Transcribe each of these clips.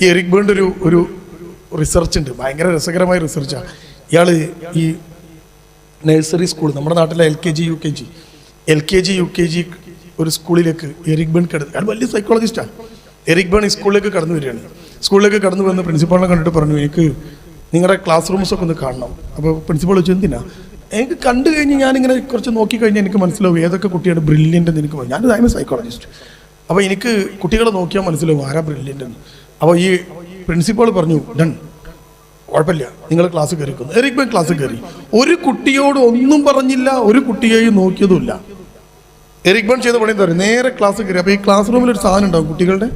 ഈ എറിക് ബേണ്ട് ഒരു ഒരു റിസർച്ച് ഉണ്ട്. ഭയങ്കര രസകരമായ റിസർച്ചാണ് ഇയാൾ ഈ നഴ്സറി സ്കൂൾ നമ്മുടെ നാട്ടിലെ L K G U K G L K G U K G ഒരു സ്കൂളിലേക്ക് എറിക് ബേൺ കടന്നു അയാൾ വലിയ സൈക്കോളജിസ്റ്റാണ് എറിക് ബേൺ ഈ സ്കൂളിലേക്ക് കടന്നു വരികയാണ്. സ്കൂളിലേക്ക് കടന്നു വന്ന് പ്രിൻസിപ്പാളിനെ കണ്ടിട്ട് പറഞ്ഞു എനിക്ക് നിങ്ങളുടെ ക്ലാസ് റൂംസൊക്കെ ഒന്ന് കാണണം. അപ്പോൾ പ്രിൻസിപ്പാൾ ചോദിച്ചു എന്തിനാ? എനിക്ക് കണ്ടു കഴിഞ്ഞ് ഞാനിങ്ങനെ കുറച്ച് നോക്കി കഴിഞ്ഞാൽ എനിക്ക് മനസ്സിലാവും ഏതൊക്കെ കുട്ടിയാണ് ബ്രില്യന്റ് എന്ന് എനിക്ക് ഞാനൊരു ഐ സൈക്കോളജിസ്റ്റ് അപ്പോൾ എനിക്ക് കുട്ടികളെ നോക്കിയാൽ മനസ്സിലാവും ആരാ ബ്രില്യന്റ് എന്ന്. അപ്പോൾ ഈ പ്രിൻസിപ്പാൾ പറഞ്ഞു ഡൺ കുഴപ്പമില്ല. നിങ്ങൾ ക്ലാസ് കയറിക്കുന്നു എറിക്ബൻ ക്ലാസ് കയറി. ഒരു കുട്ടിയോട് ഒന്നും പറഞ്ഞില്ല ഒരു കുട്ടിയെയും നോക്കിയതുമില്ല. എറിക്ബൺ ചെയ്ത പണി പറയുക? നേരെ ക്ലാസ് കയറി. അപ്പോൾ ഈ ക്ലാസ് റൂമിൽ ഒരു സാധനം ഉണ്ടാവും. കുട്ടികളുടെ?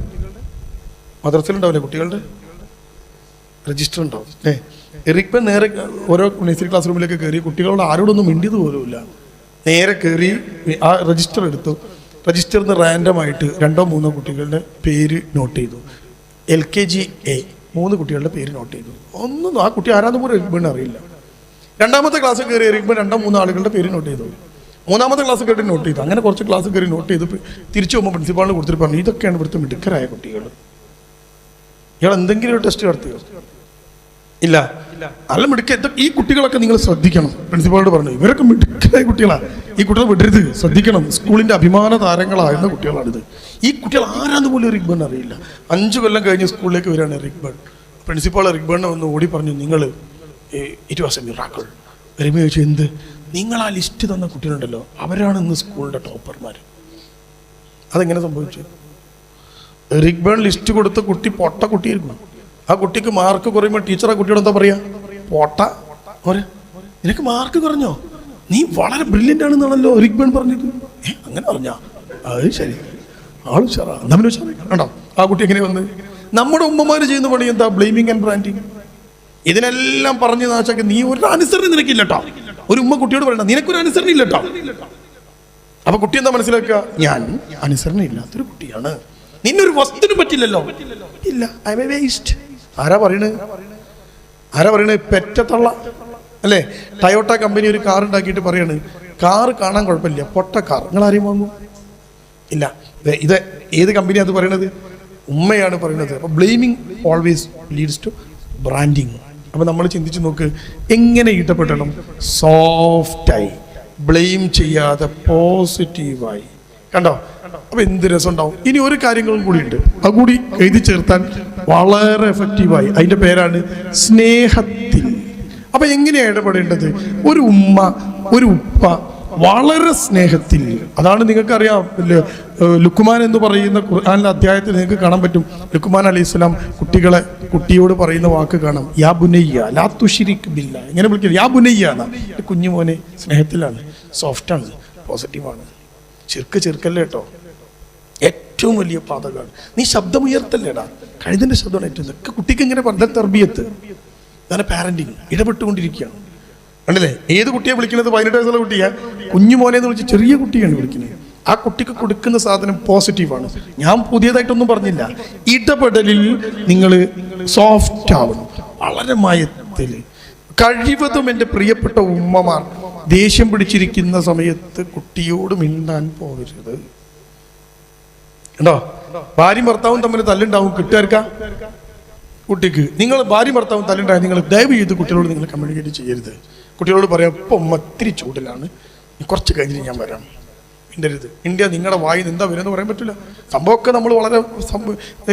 മദ്രസയിലുണ്ടാവില്ലേ കുട്ടികളുടെ? രജിസ്റ്റർ ഉണ്ടാവും. ഏ എറിക്ബൻ നേരെ ഓരോ നഴ്സറി ക്ലാസ് റൂമിലേക്ക് കയറി. കുട്ടികളോട് ആരോടൊന്നും മിണ്ടിയത് പോലുമില്ല. നേരെ കയറി ആ രജിസ്റ്റർ എടുത്തു. രജിസ്റ്ററിൽ നിന്ന് റാൻഡമായിട്ട് രണ്ടോ മൂന്നോ കുട്ടികളുടെ പേര് നോട്ട് ചെയ്തു. എൽ കെ ജി എ മൂന്ന് കുട്ടികളുടെ പേര് നോട്ട് ചെയ്തു. ഒന്നും ആ കുട്ടി ആരാന്ന് പോലും എറിക് അറിയില്ല. രണ്ടാമത്തെ ക്ലാസ് കയറി ഇരിക്കുമ്പോൾ രണ്ടോ മൂന്നോ ആളുകളുടെ പേര് നോട്ട് ചെയ്തു. മൂന്നാമത്തെ ക്ലാസ് കയറി നോട്ട് ചെയ്തു. അങ്ങനെ കുറച്ച് ക്ലാസ് കയറി നോട്ട് ചെയ്ത് തിരിച്ചു പോകുമ്പോൾ പ്രിൻസിപ്പാളിന് കൊടുത്തിട്ട് പറഞ്ഞു ഇതൊക്കെയാണ് ഇവിടുത്തെ മിടുക്കരായ കുട്ടികൾ ഇയാൾ എന്തെങ്കിലും ഒരു ടെസ്റ്റ് നടത്തിയോ? ഇല്ല. നല്ല മിടുക്ക ഈ കുട്ടികളൊക്കെ നിങ്ങൾ ശ്രദ്ധിക്കണം. പ്രിൻസിപ്പാളോട് പറഞ്ഞു ഇവരൊക്കെ മിടുക്കരായ കുട്ടികളാണ് ഈ കുട്ടികളെ വിടരുത്. ശ്രദ്ധിക്കണം. സ്കൂളിന്റെ അഭിമാന താരങ്ങളായിരുന്ന കുട്ടികളാണിത്. ഈ കുട്ടികൾ ആരാന്ന് പോലും റിഗ്ബൺ അറിയില്ല. അഞ്ചു കൊല്ലം കഴിഞ്ഞ് സ്കൂളിലേക്ക് വരികയാണ് റിഗ്ബൺ. പ്രിൻസിപ്പാൾ റിഗ്ബണിനെ വന്ന് ഓടി പറഞ്ഞു നിങ്ങൾ it was a miracle Rama ചോദിച്ചു എന്ത്? നിങ്ങൾ ആ ലിസ്റ്റ് തന്ന കുട്ടികളുണ്ടല്ലോ അവരാണ് ഇന്ന് സ്കൂളിന്റെ ടോപ്പർമാർ അതെങ്ങനെ സംഭവിച്ചു? റിഗ്ബൺ ലിസ്റ്റ് കൊടുത്ത കുട്ടി പൊട്ട കുട്ടിയായിരുന്നു. ആ കുട്ടിക്ക് മാർക്ക് കുറയുമ്പോൾ ടീച്ചർ ആ കുട്ടിയോട് എന്താ പറയാ? പോട്ട. പോരെ. നിനക്ക് മാർക്ക് കുറഞ്ഞോ? നീ വളരെ ബ്രില്യന്റ് ആണെന്നാണല്ലോ റിക് പറഞ്ഞിട്ട് ഏ അങ്ങനെ പറഞ്ഞാ? അത് ശരി. ആൾ ഉഷാറാ. ഉഷാറായി. കണ്ടോ? ആ കുട്ടി എങ്ങനെ വന്ന്? നമ്മുടെ ഉമ്മമാർ ചെയ്യുന്ന പണി എന്താ? ബ്ലെയിമിങ് ആൻഡ് ബ്രാൻഡിങ് ഇതിനെല്ലാം പറഞ്ഞു നാശാക്കി നീ ഒരു അനുസരണ നിനക്കില്ല കേട്ടോ ഒരു ഉമ്മ കുട്ടിയോട് പറയണ്ട. നിനക്കൊരു അനുസരണ ഇല്ല കേട്ടോ അപ്പൊ കുട്ടി എന്താ മനസ്സിലാക്കുക? ഞാൻ അനുസരണ ഇല്ലാത്തൊരു കുട്ടിയാണ്. നിന്നൊരു വസ്തുവിന് പറ്റില്ലല്ലോ. ഇല്ല. ഐ എ വേസ്റ്റ് ആരാ പറയണ്? ആരാ പറയണ്? പെറ്റത്തള്ള. അല്ലേ? ടയോട്ട കമ്പനി ഒരു കാർ ഉണ്ടാക്കിയിട്ട് പറയാണ്. കാർ കാണാൻ കുഴപ്പമില്ല. പൊട്ട കാർ നിങ്ങൾ ആരെയും വാങ്ങും? ഇല്ല. ഇത് ഏത് കമ്പനിയാണ് അത് പറയണത്? ഉമ്മയാണ് പറയുന്നത് അപ്പൊ blaming always leads to branding അപ്പൊ നമ്മൾ ചിന്തിച്ച് നോക്ക് എങ്ങനെ ഈട്ടപ്പെടണം സോഫ്റ്റായി ബ്ലെയിം ചെയ്യാതെ പോസിറ്റീവായി കണ്ടോ? അപ്പൊ എന്ത് രസം ഉണ്ടാവും ഇനി ഒരു കാര്യങ്ങളും കൂടി ഉണ്ട് അത് കൂടി എഴുതി ചേർത്താൻ വളരെ എഫക്റ്റീവായി അതിന്റെ പേരാണ് സ്നേഹത്തിൽ. അപ്പൊ എങ്ങനെയാണ് ഇടപെടേണ്ടത്? ഒരു ഉമ്മ ഒരു ഉപ്പ വളരെ സ്നേഹത്തിൽ. അതാണ് നിങ്ങൾക്കറിയാം. ലുക്കുമാൻ എന്ന് പറയുന്ന ഖുർആാനിലെ അധ്യായത്തിൽ നിങ്ങൾക്ക് കാണാൻ പറ്റും. ലുക്കുമാൻ അലി സ്വലാം കുട്ടികളെ കുട്ടിയോട് പറയുന്ന വാക്ക് കാണാം. യാ ബുനയ്യ ലാ തുഷിരിക് ബില്ല ഇങ്ങനെ വിളിക്കുന്നത് യാ ബുനയ്യ എന്നാ. കുഞ്ഞുമോനെ കുഞ്ഞു മോനെ സ്നേഹത്തിലാണ്. സോഫ്റ്റാണ്. പോസിറ്റീവാണ്. ചെറുക്ക് ചെറുക്കല്ലേ കേട്ടോ ഏറ്റവും വലിയ പാതകമാണ് നീ ശബ്ദമുയർത്തല്ലേടാ. കഴുതിന്റെ ശബ്ദമാണ് ഏറ്റവും ഇതൊക്കെ കുട്ടിക്ക് ഇങ്ങനെ പറഞ്ഞ തെർബിയത്ത്. ഇതാണ് പാരന്റിങ് ഇടപെട്ടുകൊണ്ടിരിക്കുകയാണ്. കണ്ടില്ലേ? ഏത് കുട്ടിയെ വിളിക്കുന്നത്? പതിനെട്ട് വയസ്സുള്ള കുട്ടിയെ? കുഞ്ഞു മോനെ എന്ന് വിളിച്ച് ചെറിയ കുട്ടിയാണ് വിളിക്കുന്നത്. ആ കുട്ടിക്ക് കൊടുക്കുന്ന സാധനം പോസിറ്റീവാണ് ഞാൻ പുതിയതായിട്ടൊന്നും പറഞ്ഞില്ല. ഇടപെടലിൽ നിങ്ങൾ സോഫ്റ്റ് ആവണം. വളരെ മയത്തിൽ. കഴിവതും എന്റെ പ്രിയപ്പെട്ട ഉമ്മമാർ ദേഷ്യം പിടിച്ചിരിക്കുന്ന സമയത്ത് കുട്ടിയോട് മിണ്ടാൻ പോകരുത്. ഉണ്ടോ? ഭാര്യയും ഭർത്താവും തമ്മിൽ തല്ലുണ്ടാവും കിട്ടുകാർക്ക? കുട്ടിക്ക്. നിങ്ങൾ ഭാര്യ ഭർത്താവും തല്ലുണ്ടായി നിങ്ങൾ ദയവ് ചെയ്ത് കുട്ടികളോട് നിങ്ങൾ കമ്മ്യൂണിക്കേറ്റ് ചെയ്യരുത്. കുട്ടികളോട് പറയാം ഇപ്പം ഒത്തിരി ചൂടിലാണ്. കുറച്ച് കഴിഞ്ഞിട്ട് ഞാൻ വരാം. മിണ്ടരുത്. ഇന്ത്യ നിങ്ങളുടെ വായി എന്താ വരുമെന്ന് പറയാൻ പറ്റില്ല സംഭവമൊക്കെ നമ്മൾ വളരെ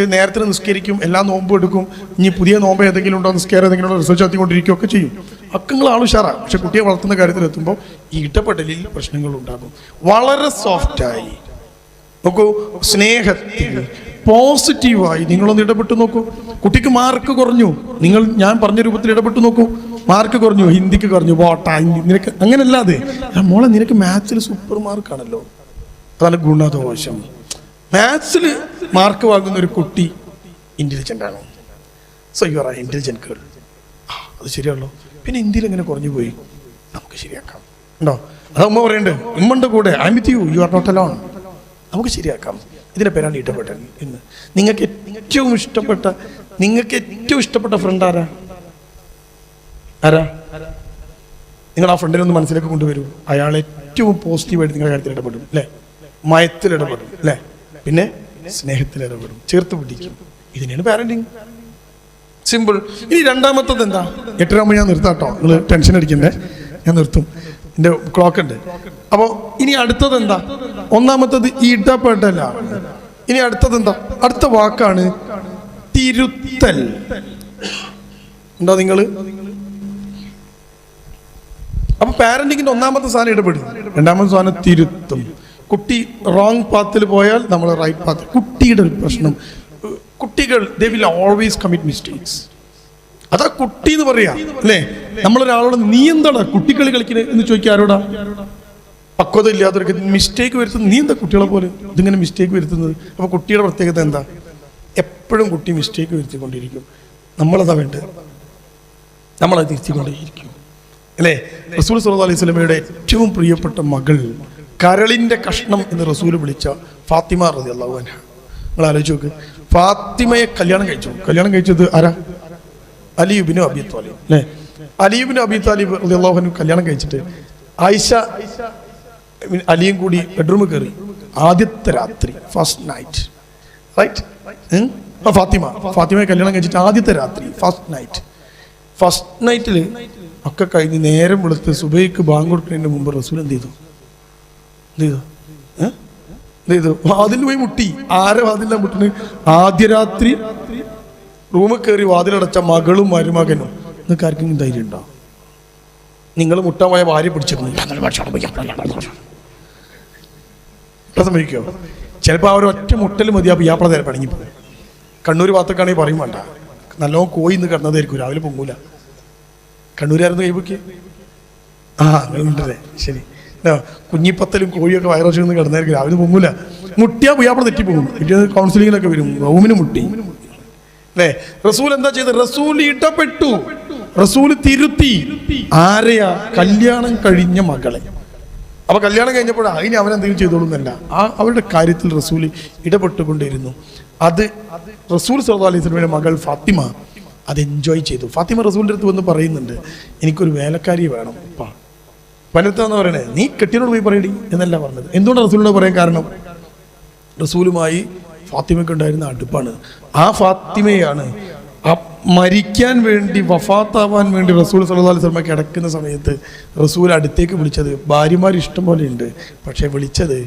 നേരത്തിന് നിസ്കരിക്കും എല്ലാ നോമ്പും എടുക്കും. ഇനി പുതിയ നോമ്പ് ഏതെങ്കിലും ഉണ്ടോ നിസ്കാരം ഏതെങ്കിലും ഉണ്ടോ റിസർച്ച് നടത്തിക്കൊണ്ടിരിക്കുകയൊക്കെ ചെയ്യും. അക്കങ്ങൾ ആൾ ഉഷാറാണ് പക്ഷെ കുട്ടിയെ വളർത്തുന്ന കാര്യത്തിൽ എത്തുമ്പോൾ ഈ ഇട്ടപ്പെട്ടലിൽ പ്രശ്നങ്ങൾ ഉണ്ടാകും. വളരെ സോഫ്റ്റായി നോക്കൂ സ്നേഹത്തിൽ പോസിറ്റീവായി നിങ്ങളൊന്ന് ഇടപെട്ട് നോക്കൂ. കുട്ടിക്ക് മാർക്ക് കുറഞ്ഞു. നിങ്ങൾ ഞാൻ പറഞ്ഞ രൂപത്തിൽ ഇടപെട്ട് നോക്കൂ. മാർക്ക് കുറഞ്ഞു ഹിന്ദിക്ക് കുറഞ്ഞു. ഹിന്ദി നിനക്ക് അങ്ങനല്ലാതെ. "ആ, മോളെ നിനക്ക് മാത്സിൽ സൂപ്പർ മാർക്കാണല്ലോ അതാണ് ഗുണദോഷം. മാത്സിൽ മാർക്ക് വാങ്ങുന്ന ഒരു കുട്ടി ഇന്റലിജന്റ് ആണ്. So you are intelligent girl അത് ശരിയാണല്ലോ. പിന്നെ ഇന്ത്യയിൽ എങ്ങനെ കുറഞ്ഞു പോയി? നമുക്ക് ശരിയാക്കാം. ഉണ്ടോ? അത് പറയണ്ടേ ഉമ്മന്റെ കൂടെ I with you you are not alone നമുക്ക് ശരിയാക്കാം. ഇതിന്റെ പേരാണ് ഇടപെടൽ ഇന്ന് നിങ്ങൾക്ക് ഏറ്റവും ഇഷ്ടപ്പെട്ട നിങ്ങൾക്ക് ഏറ്റവും ഇഷ്ടപ്പെട്ട ഫ്രണ്ട് ആരാ? ആരാ? നിങ്ങൾ ആ ഫ്രണ്ടിനെ ഒന്ന് മനസ്സിലേക്ക് കൊണ്ടുവരൂ. അയാൾ ഏറ്റവും പോസിറ്റീവായിട്ട് നിങ്ങളുടെ കാര്യത്തിൽ ഇടപെടും അല്ലേ? മയത്തിൽ ഇടപെടും അല്ലേ? പിന്നെ സ്നേഹത്തിൽ ഇടപെടും ചേർത്ത് പിടിക്കും. ഇതിനെയാണ് പാരന്റിങ് സിമ്പിൾ ഇനി രണ്ടാമത്തത് എന്താ? എട്ടരാകുമ്പോൾ ഞാൻ നിർത്താട്ടോ നിങ്ങൾ ടെൻഷൻ അടിക്കണ്ടേ ഞാൻ നിർത്തും. എന്റെ ക്ലോക്ക് ഉണ്ട്. അപ്പോൾ ഇനി അടുത്തത് എന്താ? ഒന്നാമത്തത് ഇടപെടല ഇനി അടുത്തത് എന്താ? അടുത്ത വാക്കാണ് തിരുത്തൽ. ഉണ്ടോ നിങ്ങൾ അപ്പൊ പാരന്റിങ്ങിന്റെ ഒന്നാമത്തെ സാധനം ഇടപെടും. രണ്ടാമത്തെ സാധനം തിരുത്തും. കുട്ടി റോങ് പാത്തിൽ പോയാൽ നമ്മൾ റൈറ്റ് പാത്ത് കുട്ടിയുടെ ഒരു പ്രശ്നം. കുട്ടികൾ they will always commit mistakes അതാ കുട്ടി എന്ന് പറയാ. അല്ലേ? നമ്മളൊരാളോട് നീ എന്താണ് കുട്ടികളി കളിക്കുന്നത് എന്ന് ചോദിക്കുക ആരോടാ? പക്വത ഇല്ലാത്തവർക്ക് മിസ്റ്റേക്ക് വരുത്തുന്നത് നീ എന്താ കുട്ടികളെ പോലെ? ഇതിങ്ങനെ മിസ്റ്റേക്ക് വരുത്തുന്നത്? അപ്പൊ കുട്ടിയുടെ പ്രത്യേകത എന്താ? എപ്പോഴും കുട്ടി മിസ്റ്റേക്ക് വരുത്തിക്കൊണ്ടിരിക്കും. നമ്മളതാ വേണ്ടത്. നമ്മളത് തിരുത്തിക്കൊണ്ടേയിരിക്കും അല്ലേ? റസൂൽ സുല്ലാ അലൈഹി സ്വലമയുടെ ഏറ്റവും പ്രിയപ്പെട്ട മകൾ കരളിന്റെ കഷ്ണം എന്ന് റസൂൽ വിളിച്ച ഫാത്തിമ റതി അള്ളാഹു നിങ്ങൾ ആലോചിച്ച് നോക്ക്. ഫാത്തിമയെ കല്യാണം കഴിച്ചു? കല്യാണം കഴിച്ചത് ആരാ? അലിയുബിനു അബി താലിബ് അല്ലേ അലിയുബിനു അബി താലിബ് അള്ളാഹുനു കല്യാണം കഴിച്ചിട്ട് ആയിഷ അലിയും കൂടി ബെഡ്റൂമിൽ കയറി ആദ്യത്തെ രാത്രി ഫസ്റ്റ് നൈറ്റ് റൈറ്റ് ഫാത്തിമ. ഫാത്തിമയെ കല്യാണം കഴിച്ചിട്ട് ആദ്യത്തെ രാത്രി ഫസ്റ്റ് നൈറ്റ് ഫസ്റ്റ് നൈറ്റിൽ ഒക്കെ കഴിഞ്ഞ് നേരം വെളുത്ത് സുബൈക്ക് ബാങ്ക് കൊടുക്കുന്നതിന് മുമ്പ് റസൂൽ എന്ത് ചെയ്തു? എന്ത് ചെയ്തു? എന്ത് ചെയ്തു? വാതിൽ പോയി മുട്ടി. ആരെ വാതിലാണ് മുട്ടിന് ആദ്യ രാത്രി റൂമിൽ കയറി വാതിലടച്ച മകളും മരുമകനും. നിങ്ങൾക്ക് ആർക്കെങ്കിലും ധൈര്യം ഉണ്ടോ? നിങ്ങൾ മുട്ടമായ ഭാര്യ പിടിച്ചിരുന്നു. സംഭവിക്കോ ചിലപ്പോൾ അവർ ഒറ്റ മുട്ടൽ മതി ആ പിയാപ്പള തരം പണങ്ങി പോകും. കണ്ണൂർ ഭാഗത്തേക്കാണെങ്കിൽ പറയും വേണ്ട. നല്ലോണം കോയി ഇന്ന് കിടന്നതായിരിക്കും രാവിലെ പൊങ്ങൂല. കണ്ണൂരായിരുന്നു കൈപൊക്കി ആ ഉണ്ടല്ലേ ശരി. കുഞ്ഞിപ്പത്തലും കോഴിയൊക്കെ വയറോശം കിടന്നായിരിക്കും രാവിലെ പൊങ്ങൂല. മുട്ടിയാ പിയാപ്പള തെറ്റിപ്പോകും. പിറ്റേന്ന് കൗൺസിലിങ്ങിലൊക്കെ വരും. റൂമിന് മുട്ടി. അല്ലേ റസൂൽ എന്താ ചെയ്തത്? റസൂൽ ഇടപെട്ടു. റസൂൽ തിരുത്തി. ആരെയാ? കല്യാണം കഴിഞ്ഞ മകളെ. അപ്പൊ കല്യാണം കഴിഞ്ഞപ്പോൾ അതിന് അവരെന്തെങ്കിലും ചെയ്തോളുന്നല്ല ആ അവരുടെ കാര്യത്തിൽ റസൂൽ ഇടപെട്ടുകൊണ്ടിരുന്നു അത് റസൂൽ സല്ലാ അലൈഹി സ്വലമിയുടെ മകൾ ഫാത്തിമ അത് എൻജോയ് ചെയ്തു. ഫാത്തിമ റസൂലിന്റെ അടുത്ത് വന്ന് പറയുന്നുണ്ട് എനിക്കൊരു വേലക്കാരി വേണം. ഇപ്പം പനത്താന്ന് പറയണേ നീ കെട്ടിയോട് പോയി പറയടി എന്നല്ല പറഞ്ഞത്. എന്തുകൊണ്ടാണ് റസൂലിനോട് പറയാൻ കാരണം? റസൂലുമായി ഫാത്തിമയ്ക്ക് ഉണ്ടായിരുന്ന അടുപ്പാണ്. ആ ഫാത്തിമയാണ് ആ മരിക്കാൻ വേണ്ടി വഫാത്താവാൻ വേണ്ടി റസൂൽ സല്ലാ വസല്ലം കിടക്കുന്ന സമയത്ത് റസൂൽ അടുത്തേക്ക് വിളിച്ചത് ഭാര്യമാർ ഇഷ്ടം പോലെ ഉണ്ട് പക്ഷേ വിളിച്ചത്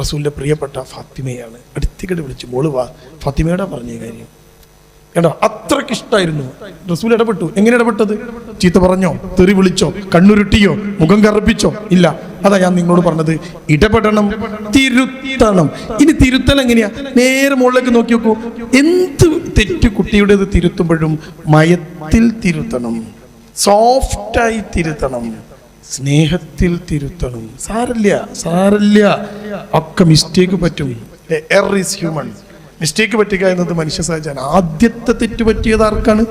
റസൂലിന്റെ പ്രിയപ്പെട്ട ഫാത്തിമയാണ്. അടുത്തേക്കിട്ട് വിളിച്ചു മോൾ വാ ഫാത്തിമയോടാ പറഞ്ഞ കാര്യം. കേട്ടോ അത്രയ്ക്ക് ഇഷ്ടമായിരുന്നു റസൂൽ ഇടപെട്ടു. എങ്ങനെ ഇടപെട്ടത്? ചീത്ത പറഞ്ഞോ? തെറി വിളിച്ചോ? കണ്ണുരുട്ടിയോ? മുഖം കറുപ്പിച്ചോ? ഇല്ല. അതാ ഞാൻ നിങ്ങളോട് പറഞ്ഞത്. ഇടപെടണം തിരുത്തണം. ഇനി തിരുത്തൽ എങ്ങനെയാ? നേരെ മുകളിലേക്ക് നോക്കി നോക്കൂ. എന്ത് തെറ്റ് കുട്ടിയുടേത് തിരുത്തുമ്പോഴും മയത്തിൽ തിരുത്തണം. സോഫ്റ്റായി തിരുത്തണം. സ്നേഹത്തിൽ തിരുത്തണം. സാരല്ല സാരല്ല ഒക്കെ മിസ്റ്റേക്ക് പറ്റും. എർ ഈസ് ഹ്യൂമൺ മിസ്റ്റേക്ക് പറ്റുക എന്നത് മനുഷ്യ സഹജമാണ്. ആദ്യത്തെ തെറ്റ് പറ്റിയത് ആർക്കാണ്?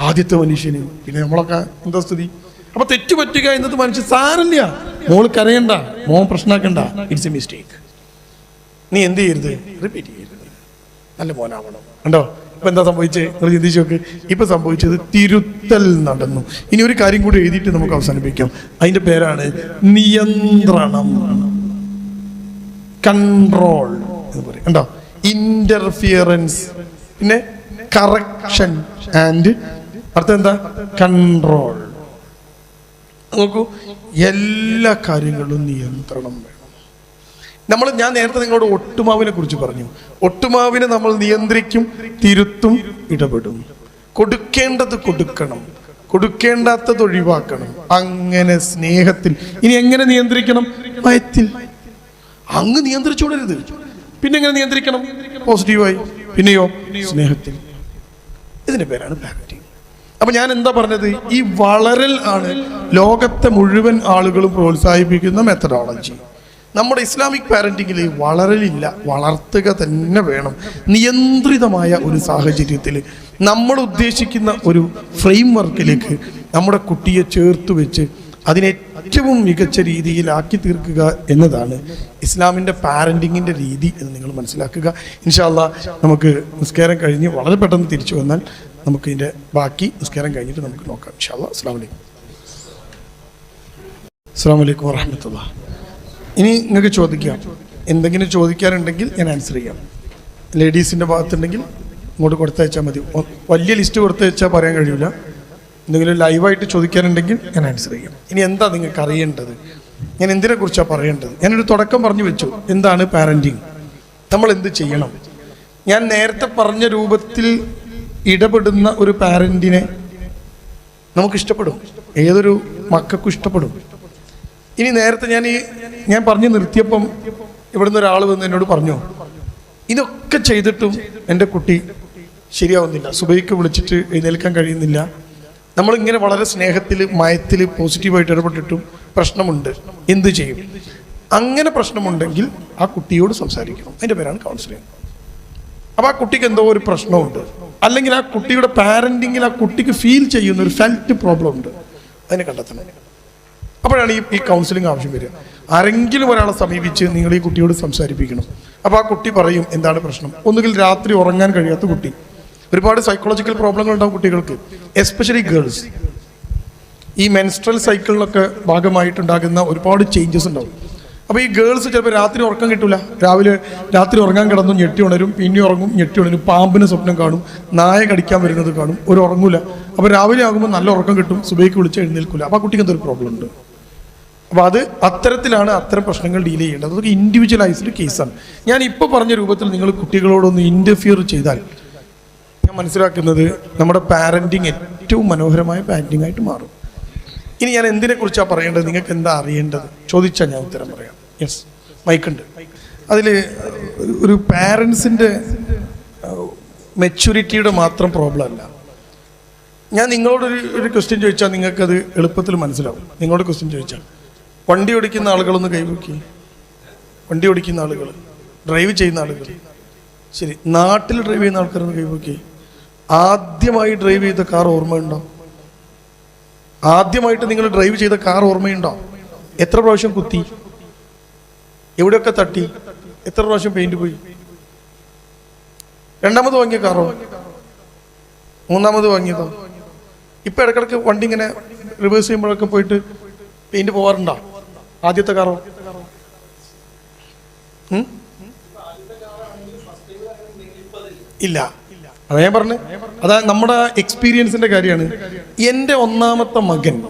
ആദ്യത്തെ മനുഷ്യന്. പിന്നെ നമ്മളൊക്കെ എന്താ സ്ഥിതി? അപ്പൊ തെറ്റ് പറ്റുക എന്നത് മനുഷ്യ സാരല്ല മോൾ കരയണ്ട. മോൻ പ്രശ്നമാക്കണ്ട ഇറ്റ്സ് എ മിസ്റ്റേക്ക് നീ എന്ത് ചെയ്യരുത്? റിപ്പീറ്റ് ചെയ്യരുത്. നല്ല മോനാവണം. കണ്ടോ? ഇപ്പൊ എന്താ സംഭവിച്ചത് നിങ്ങൾ ചിന്തിച്ചു നോക്ക്. ഇപ്പൊ സംഭവിച്ചത് തിരുത്തൽ നടന്നു. ഇനി ഒരു കാര്യം കൂടി എഴുതിയിട്ട് നമുക്ക് അവസാനിപ്പിക്കാം. അതിന്റെ പേരാണ് നിയന്ത്രണം. കൺട്രോൾ എന്ന് പറയും കണ്ടോ? ഇന്റർഫിയറൻസ് പിന്നെ കറക്ഷൻ ആൻഡ് അടുത്ത എന്താ? കൺട്രോൾ നോക്കൂ എല്ലാ കാര്യങ്ങളും നിയന്ത്രണം വേണം. നമ്മൾ ഞാൻ നേരത്തെ നിങ്ങളോട് ഒട്ടുമാവിനെ കുറിച്ച് പറഞ്ഞു. ഒട്ടുമാവിനെ നമ്മൾ നിയന്ത്രിക്കും തിരുത്തും ഇടപെടും. കൊടുക്കേണ്ടത് കൊടുക്കണം. കൊടുക്കേണ്ടാത്തത് ഒഴിവാക്കണം. അങ്ങനെ സ്നേഹത്തിൽ. ഇനി എങ്ങനെ നിയന്ത്രിക്കണം? മയത്തിൽ അങ്ങ് നിയന്ത്രിച്ചുകൊടരുത് പിന്നെ എങ്ങനെ നിയന്ത്രിക്കണം. പോസിറ്റീവായി. പിന്നെയോ? സ്നേഹത്തിൽ. ഇതിന്റെ പേരാണ് പാരന്റിങ്. അപ്പൊ ഞാൻ എന്താ പറഞ്ഞത്? ഈ വളരൽ ആണ് ലോകത്തെ മുഴുവൻ ആളുകളും പ്രോത്സാഹിപ്പിക്കുന്ന മെത്തഡോളജി നമ്മുടെ ഇസ്ലാമിക് പാരന്റിങ്ങിൽ വളരലില്ല വളർത്തുക തന്നെ വേണം. നിയന്ത്രിതമായ ഒരു സാഹചര്യത്തിൽ നമ്മൾ ഉദ്ദേശിക്കുന്ന ഒരു ഫ്രെയിം വർക്കിലേക്ക് നമ്മുടെ കുട്ടിയെ ചേർത്ത് വെച്ച് അതിനെ ഏറ്റവും മികച്ച രീതിയിലാക്കി തീർക്കുക എന്നതാണ് ഇസ്ലാമിന്റെ പാരന്റിങ്ങിന്റെ രീതി എന്ന് നിങ്ങൾ മനസ്സിലാക്കുക. ഇൻഷാല്ല നമുക്ക് നിസ്കാരം കഴിഞ്ഞ് വളരെ പെട്ടെന്ന് തിരിച്ചു വന്നാൽ നമുക്ക് ഇതിന്റെ ബാക്കി നിസ്കാരം കഴിഞ്ഞിട്ട് നമുക്ക് നോക്കാം. ഇൻഷാല്ല അസ്സാം വലൈക്കും അസ്സാം വലൈക്കും വറഹമത്തുള്ള ഇനി നിങ്ങൾക്ക് ചോദിക്കാം. എന്തെങ്കിലും ചോദിക്കാനുണ്ടെങ്കിൽ ഞാൻ ആൻസർ ചെയ്യാം. ലേഡീസിന്റെ ഭാഗത്തുണ്ടെങ്കിൽ ഇങ്ങോട്ട് കൊടുത്തയച്ചാൽ മതി. വലിയ ലിസ്റ്റ് കൊടുത്തയച്ചാൽ പറയാൻ കഴിയില്ല എന്തെങ്കിലും ലൈവായിട്ട് ചോദിക്കാനുണ്ടെങ്കിൽ ഞാൻ ആൻസർ ചെയ്യാം. ഇനി എന്താ നിങ്ങൾക്ക് അറിയേണ്ടത്? ഞാൻ എന്തിനെ കുറിച്ചാണ് പറയേണ്ടത്? ഞാനൊരു തുടക്കം പറഞ്ഞു വെച്ചു. എന്താണ് പാരന്റിങ് നമ്മൾ എന്ത് ചെയ്യണം? ഞാൻ നേരത്തെ പറഞ്ഞ രൂപത്തിൽ ഇടപെടുന്ന ഒരു പാരന്റിനെ നമുക്ക് ഇഷ്ടപ്പെടും. ഏതൊരു മക്കൾക്കും ഇഷ്ടപ്പെടും. ഇനി നേരത്തെ ഞാൻ ഈ ഞാൻ പറഞ്ഞു നിർത്തിയപ്പം ഇവിടുന്ന് ഒരാൾ വന്ന് എന്നോട് പറഞ്ഞു ഇതൊക്കെ ചെയ്തിട്ടും എന്റെ കുട്ടി ശരിയാവുന്നില്ല. സുബൈക്ക് വിളിച്ചിട്ട് എഴുന്നേൽക്കാൻ കഴിയുന്നില്ല. നമ്മളിങ്ങനെ വളരെ സ്നേഹത്തിൽ മയത്തിൽ പോസിറ്റീവായിട്ട് ഇടപെട്ടിട്ടും പ്രശ്നമുണ്ട്. എന്ത് ചെയ്യും? അങ്ങനെ പ്രശ്നമുണ്ടെങ്കിൽ ആ കുട്ടിയോട് സംസാരിക്കണം. അതിന്റെ പേരാണ് കൗൺസിലിംഗ് അപ്പോൾ ആ കുട്ടിക്ക് എന്തോ ഒരു പ്രശ്നമുണ്ട്. അല്ലെങ്കിൽ ആ കുട്ടിയുടെ പാരന്റിങ്ങിൽ ആ കുട്ടിക്ക് ഫീൽ ചെയ്യുന്ന ഒരു ഫെൽറ്റ് പ്രോബ്ലം ഉണ്ട്. അതിനെ കണ്ടെത്തണം. അപ്പോഴാണ് ഈ ഈ കൗൺസിലിംഗ് ആവശ്യം വരിക. ആരെങ്കിലും ഒരാളെ സമീപിച്ച് നിങ്ങൾ ഈ കുട്ടിയോട് സംസാരിപ്പിക്കണം. അപ്പോൾ ആ കുട്ടി പറയും എന്താണ് പ്രശ്നം? ഒന്നുകിൽ രാത്രി ഉറങ്ങാൻ കഴിയാത്ത കുട്ടി. ഒരുപാട് സൈക്കോളജിക്കൽ പ്രോബ്ലങ്ങൾ ഉണ്ടാവും കുട്ടികൾക്ക് എസ്പെഷ്യലി ഗേൾസ് ഈ മെൻസ്ട്രൽ സൈക്കിളിനൊക്കെ ഭാഗമായിട്ടുണ്ടാകുന്ന ഒരുപാട് ചേഞ്ചസ് ഉണ്ടാവും. അപ്പോൾ ഈ ഗേൾസ് ചിലപ്പോൾ രാത്രി ഉറക്കം കിട്ടില്ല രാവിലെ രാത്രി ഉറങ്ങാൻ കിടന്നു ഞെട്ടി ഉണരും പിന്നെ ഉറങ്ങും ഞെട്ടി ഉണരും പാമ്പിന് സ്വപ്നം കാണും നായ കടിക്കാൻ വരുന്നത് കാണും ഒരു ഉറങ്ങൂല. അപ്പോൾ രാവിലെ ആകുമ്പോൾ നല്ല ഉറക്കം കിട്ടും സുബൈക്ക് വിളിച്ച് എഴുന്നേൽക്കില്ല അപ്പോൾ ആ കുട്ടിക്ക് എന്തൊരു പ്രോബ്ലം ഉണ്ട്? അപ്പോൾ അത് അത്തരത്തിലാണ് അത്തരം പ്രശ്നങ്ങൾ ഡീൽ ചെയ്യേണ്ടത്. അതൊക്കെ ഇൻഡിവിജ്വലൈസ്ഡ് കേസാണ് ഞാൻ ഇപ്പോൾ പറഞ്ഞ രൂപത്തിൽ നിങ്ങൾ കുട്ടികളോടൊന്ന് ഇന്റർഫിയർ ചെയ്താൽ മനസ്സിലാക്കുന്നത് നമ്മുടെ പാരന്റിങ് ഏറ്റവും മനോഹരമായ പാരന്റിംഗ് ആയിട്ട് മാറും. ഇനി ഞാൻ എന്തിനെ കുറിച്ചാണ് പറയേണ്ടത്? നിങ്ങൾക്ക് എന്താ അറിയേണ്ടത്? ചോദിച്ചാൽ ഞാൻ ഉത്തരം പറയാം. യെസ് മൈക്കുണ്ട് അതിൽ ഒരു പാരൻസിന്റെ മെച്യൂരിറ്റിയുടെ മാത്രം പ്രോബ്ലം അല്ല. ഞാൻ നിങ്ങളോടൊരു ഒരു ക്വസ്റ്റ്യൻ ചോദിച്ചാൽ നിങ്ങൾക്കത് എളുപ്പത്തിൽ മനസ്സിലാവും. നിങ്ങളോട് ക്വസ്റ്റ്യൻ ചോദിച്ചാൽ വണ്ടി ഓടിക്കുന്ന ആളുകളൊന്ന് കൈവക്കി വണ്ടി ഓടിക്കുന്ന ആളുകൾ ഡ്രൈവ് ചെയ്യുന്ന ആളുകൾ ശരി നാട്ടിൽ ഡ്രൈവ് ചെയ്യുന്ന ആൾക്കാരൊന്ന് കൈവക്കി ആദ്യമായി ഡ്രൈവ് ചെയ്ത കാർ ഓർമ്മയുണ്ടോ? ആദ്യമായിട്ട് നിങ്ങൾ ഡ്രൈവ് ചെയ്ത കാർ ഓർമ്മയുണ്ടോ? എത്ര പ്രാവശ്യം കുത്തി? എവിടെയൊക്കെ തട്ടി? എത്ര പ്രാവശ്യം പെയിന്റ് പോയി? രണ്ടാമത് വാങ്ങിയ കാറോ മൂന്നാമത് വാങ്ങിയതോ? ഇപ്പൊ ഇടക്കിടക്ക് വണ്ടി ഇങ്ങനെ റിവേഴ്സ് ചെയ്യുമ്പോഴൊക്കെ പോയിട്ട് പെയിന്റ് പോവാറുണ്ടോ? ആദ്യത്തെ കാറോ? ഇല്ല. അതാ ഞാൻ പറഞ്ഞു. അതാ നമ്മുടെ എക്സ്പീരിയൻസിന്റെ കാര്യമാണ്. എന്റെ ഒന്നാമത്തെ മകൻ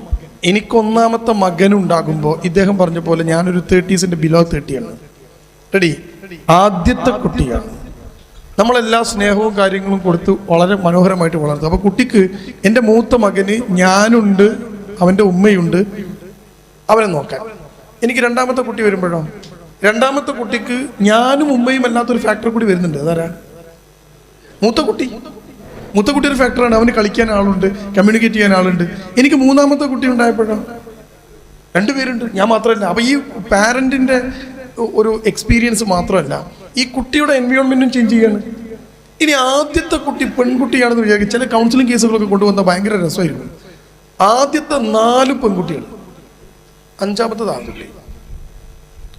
എനിക്ക് ഒന്നാമത്തെ മകൻ ഉണ്ടാകുമ്പോൾ ഇദ്ദേഹം പറഞ്ഞ പോലെ ഞാനൊരു തേർട്ടീസിന്റെ ബിലോ തേർട്ടിയാണ് റെഡി ആദ്യത്തെ കുട്ടിയാണ്. നമ്മളെല്ലാ സ്നേഹവും കാര്യങ്ങളും കൊടുത്ത് വളരെ മനോഹരമായിട്ട് വളർത്തും. അപ്പോൾ കുട്ടിക്ക് എന്റെ മൂത്ത മകന് ഞാനുണ്ട് അവന്റെ ഉമ്മയുണ്ട്. അവനെ നോക്കാൻ. എനിക്ക് രണ്ടാമത്തെ കുട്ടി വരുമ്പോഴോ? രണ്ടാമത്തെ കുട്ടിക്ക് ഞാനും ഉമ്മയും അല്ലാത്തൊരു ഫാക്ടർ കൂടി വരുന്നുണ്ട്. അതാരാ? മൂത്ത കുട്ടി മൂത്ത കുട്ടി ഒരു ഫാക്ടറാണ് അവന് കളിക്കാൻ ആളുണ്ട് കമ്മ്യൂണിക്കേറ്റ് ചെയ്യാൻ ആളുണ്ട്. എനിക്ക് മൂന്നാമത്തെ കുട്ടി ഉണ്ടായപ്പോഴോ? രണ്ടുപേരുണ്ട് ഞാൻ മാത്രമല്ല. അപ്പോൾ ഈ പാരന്റിന്റെ ഒരു എക്സ്പീരിയൻസ് മാത്രമല്ല. ഈ കുട്ടിയുടെ എൻവയോൺമെന്റും ചേഞ്ച് ചെയ്യാണ്. ഇനി ആദ്യത്തെ കുട്ടി പെൺകുട്ടിയാണെന്ന് വിചാരിക്കും ചില കൗൺസിലിംഗ് കേസുകളൊക്കെ കൊണ്ടുവന്ന ഭയങ്കര രസമായിരുന്നു ആദ്യത്തെ നാല് പെൺകുട്ടികൾ. അഞ്ചാമത്തെ ആൺകുട്ടി.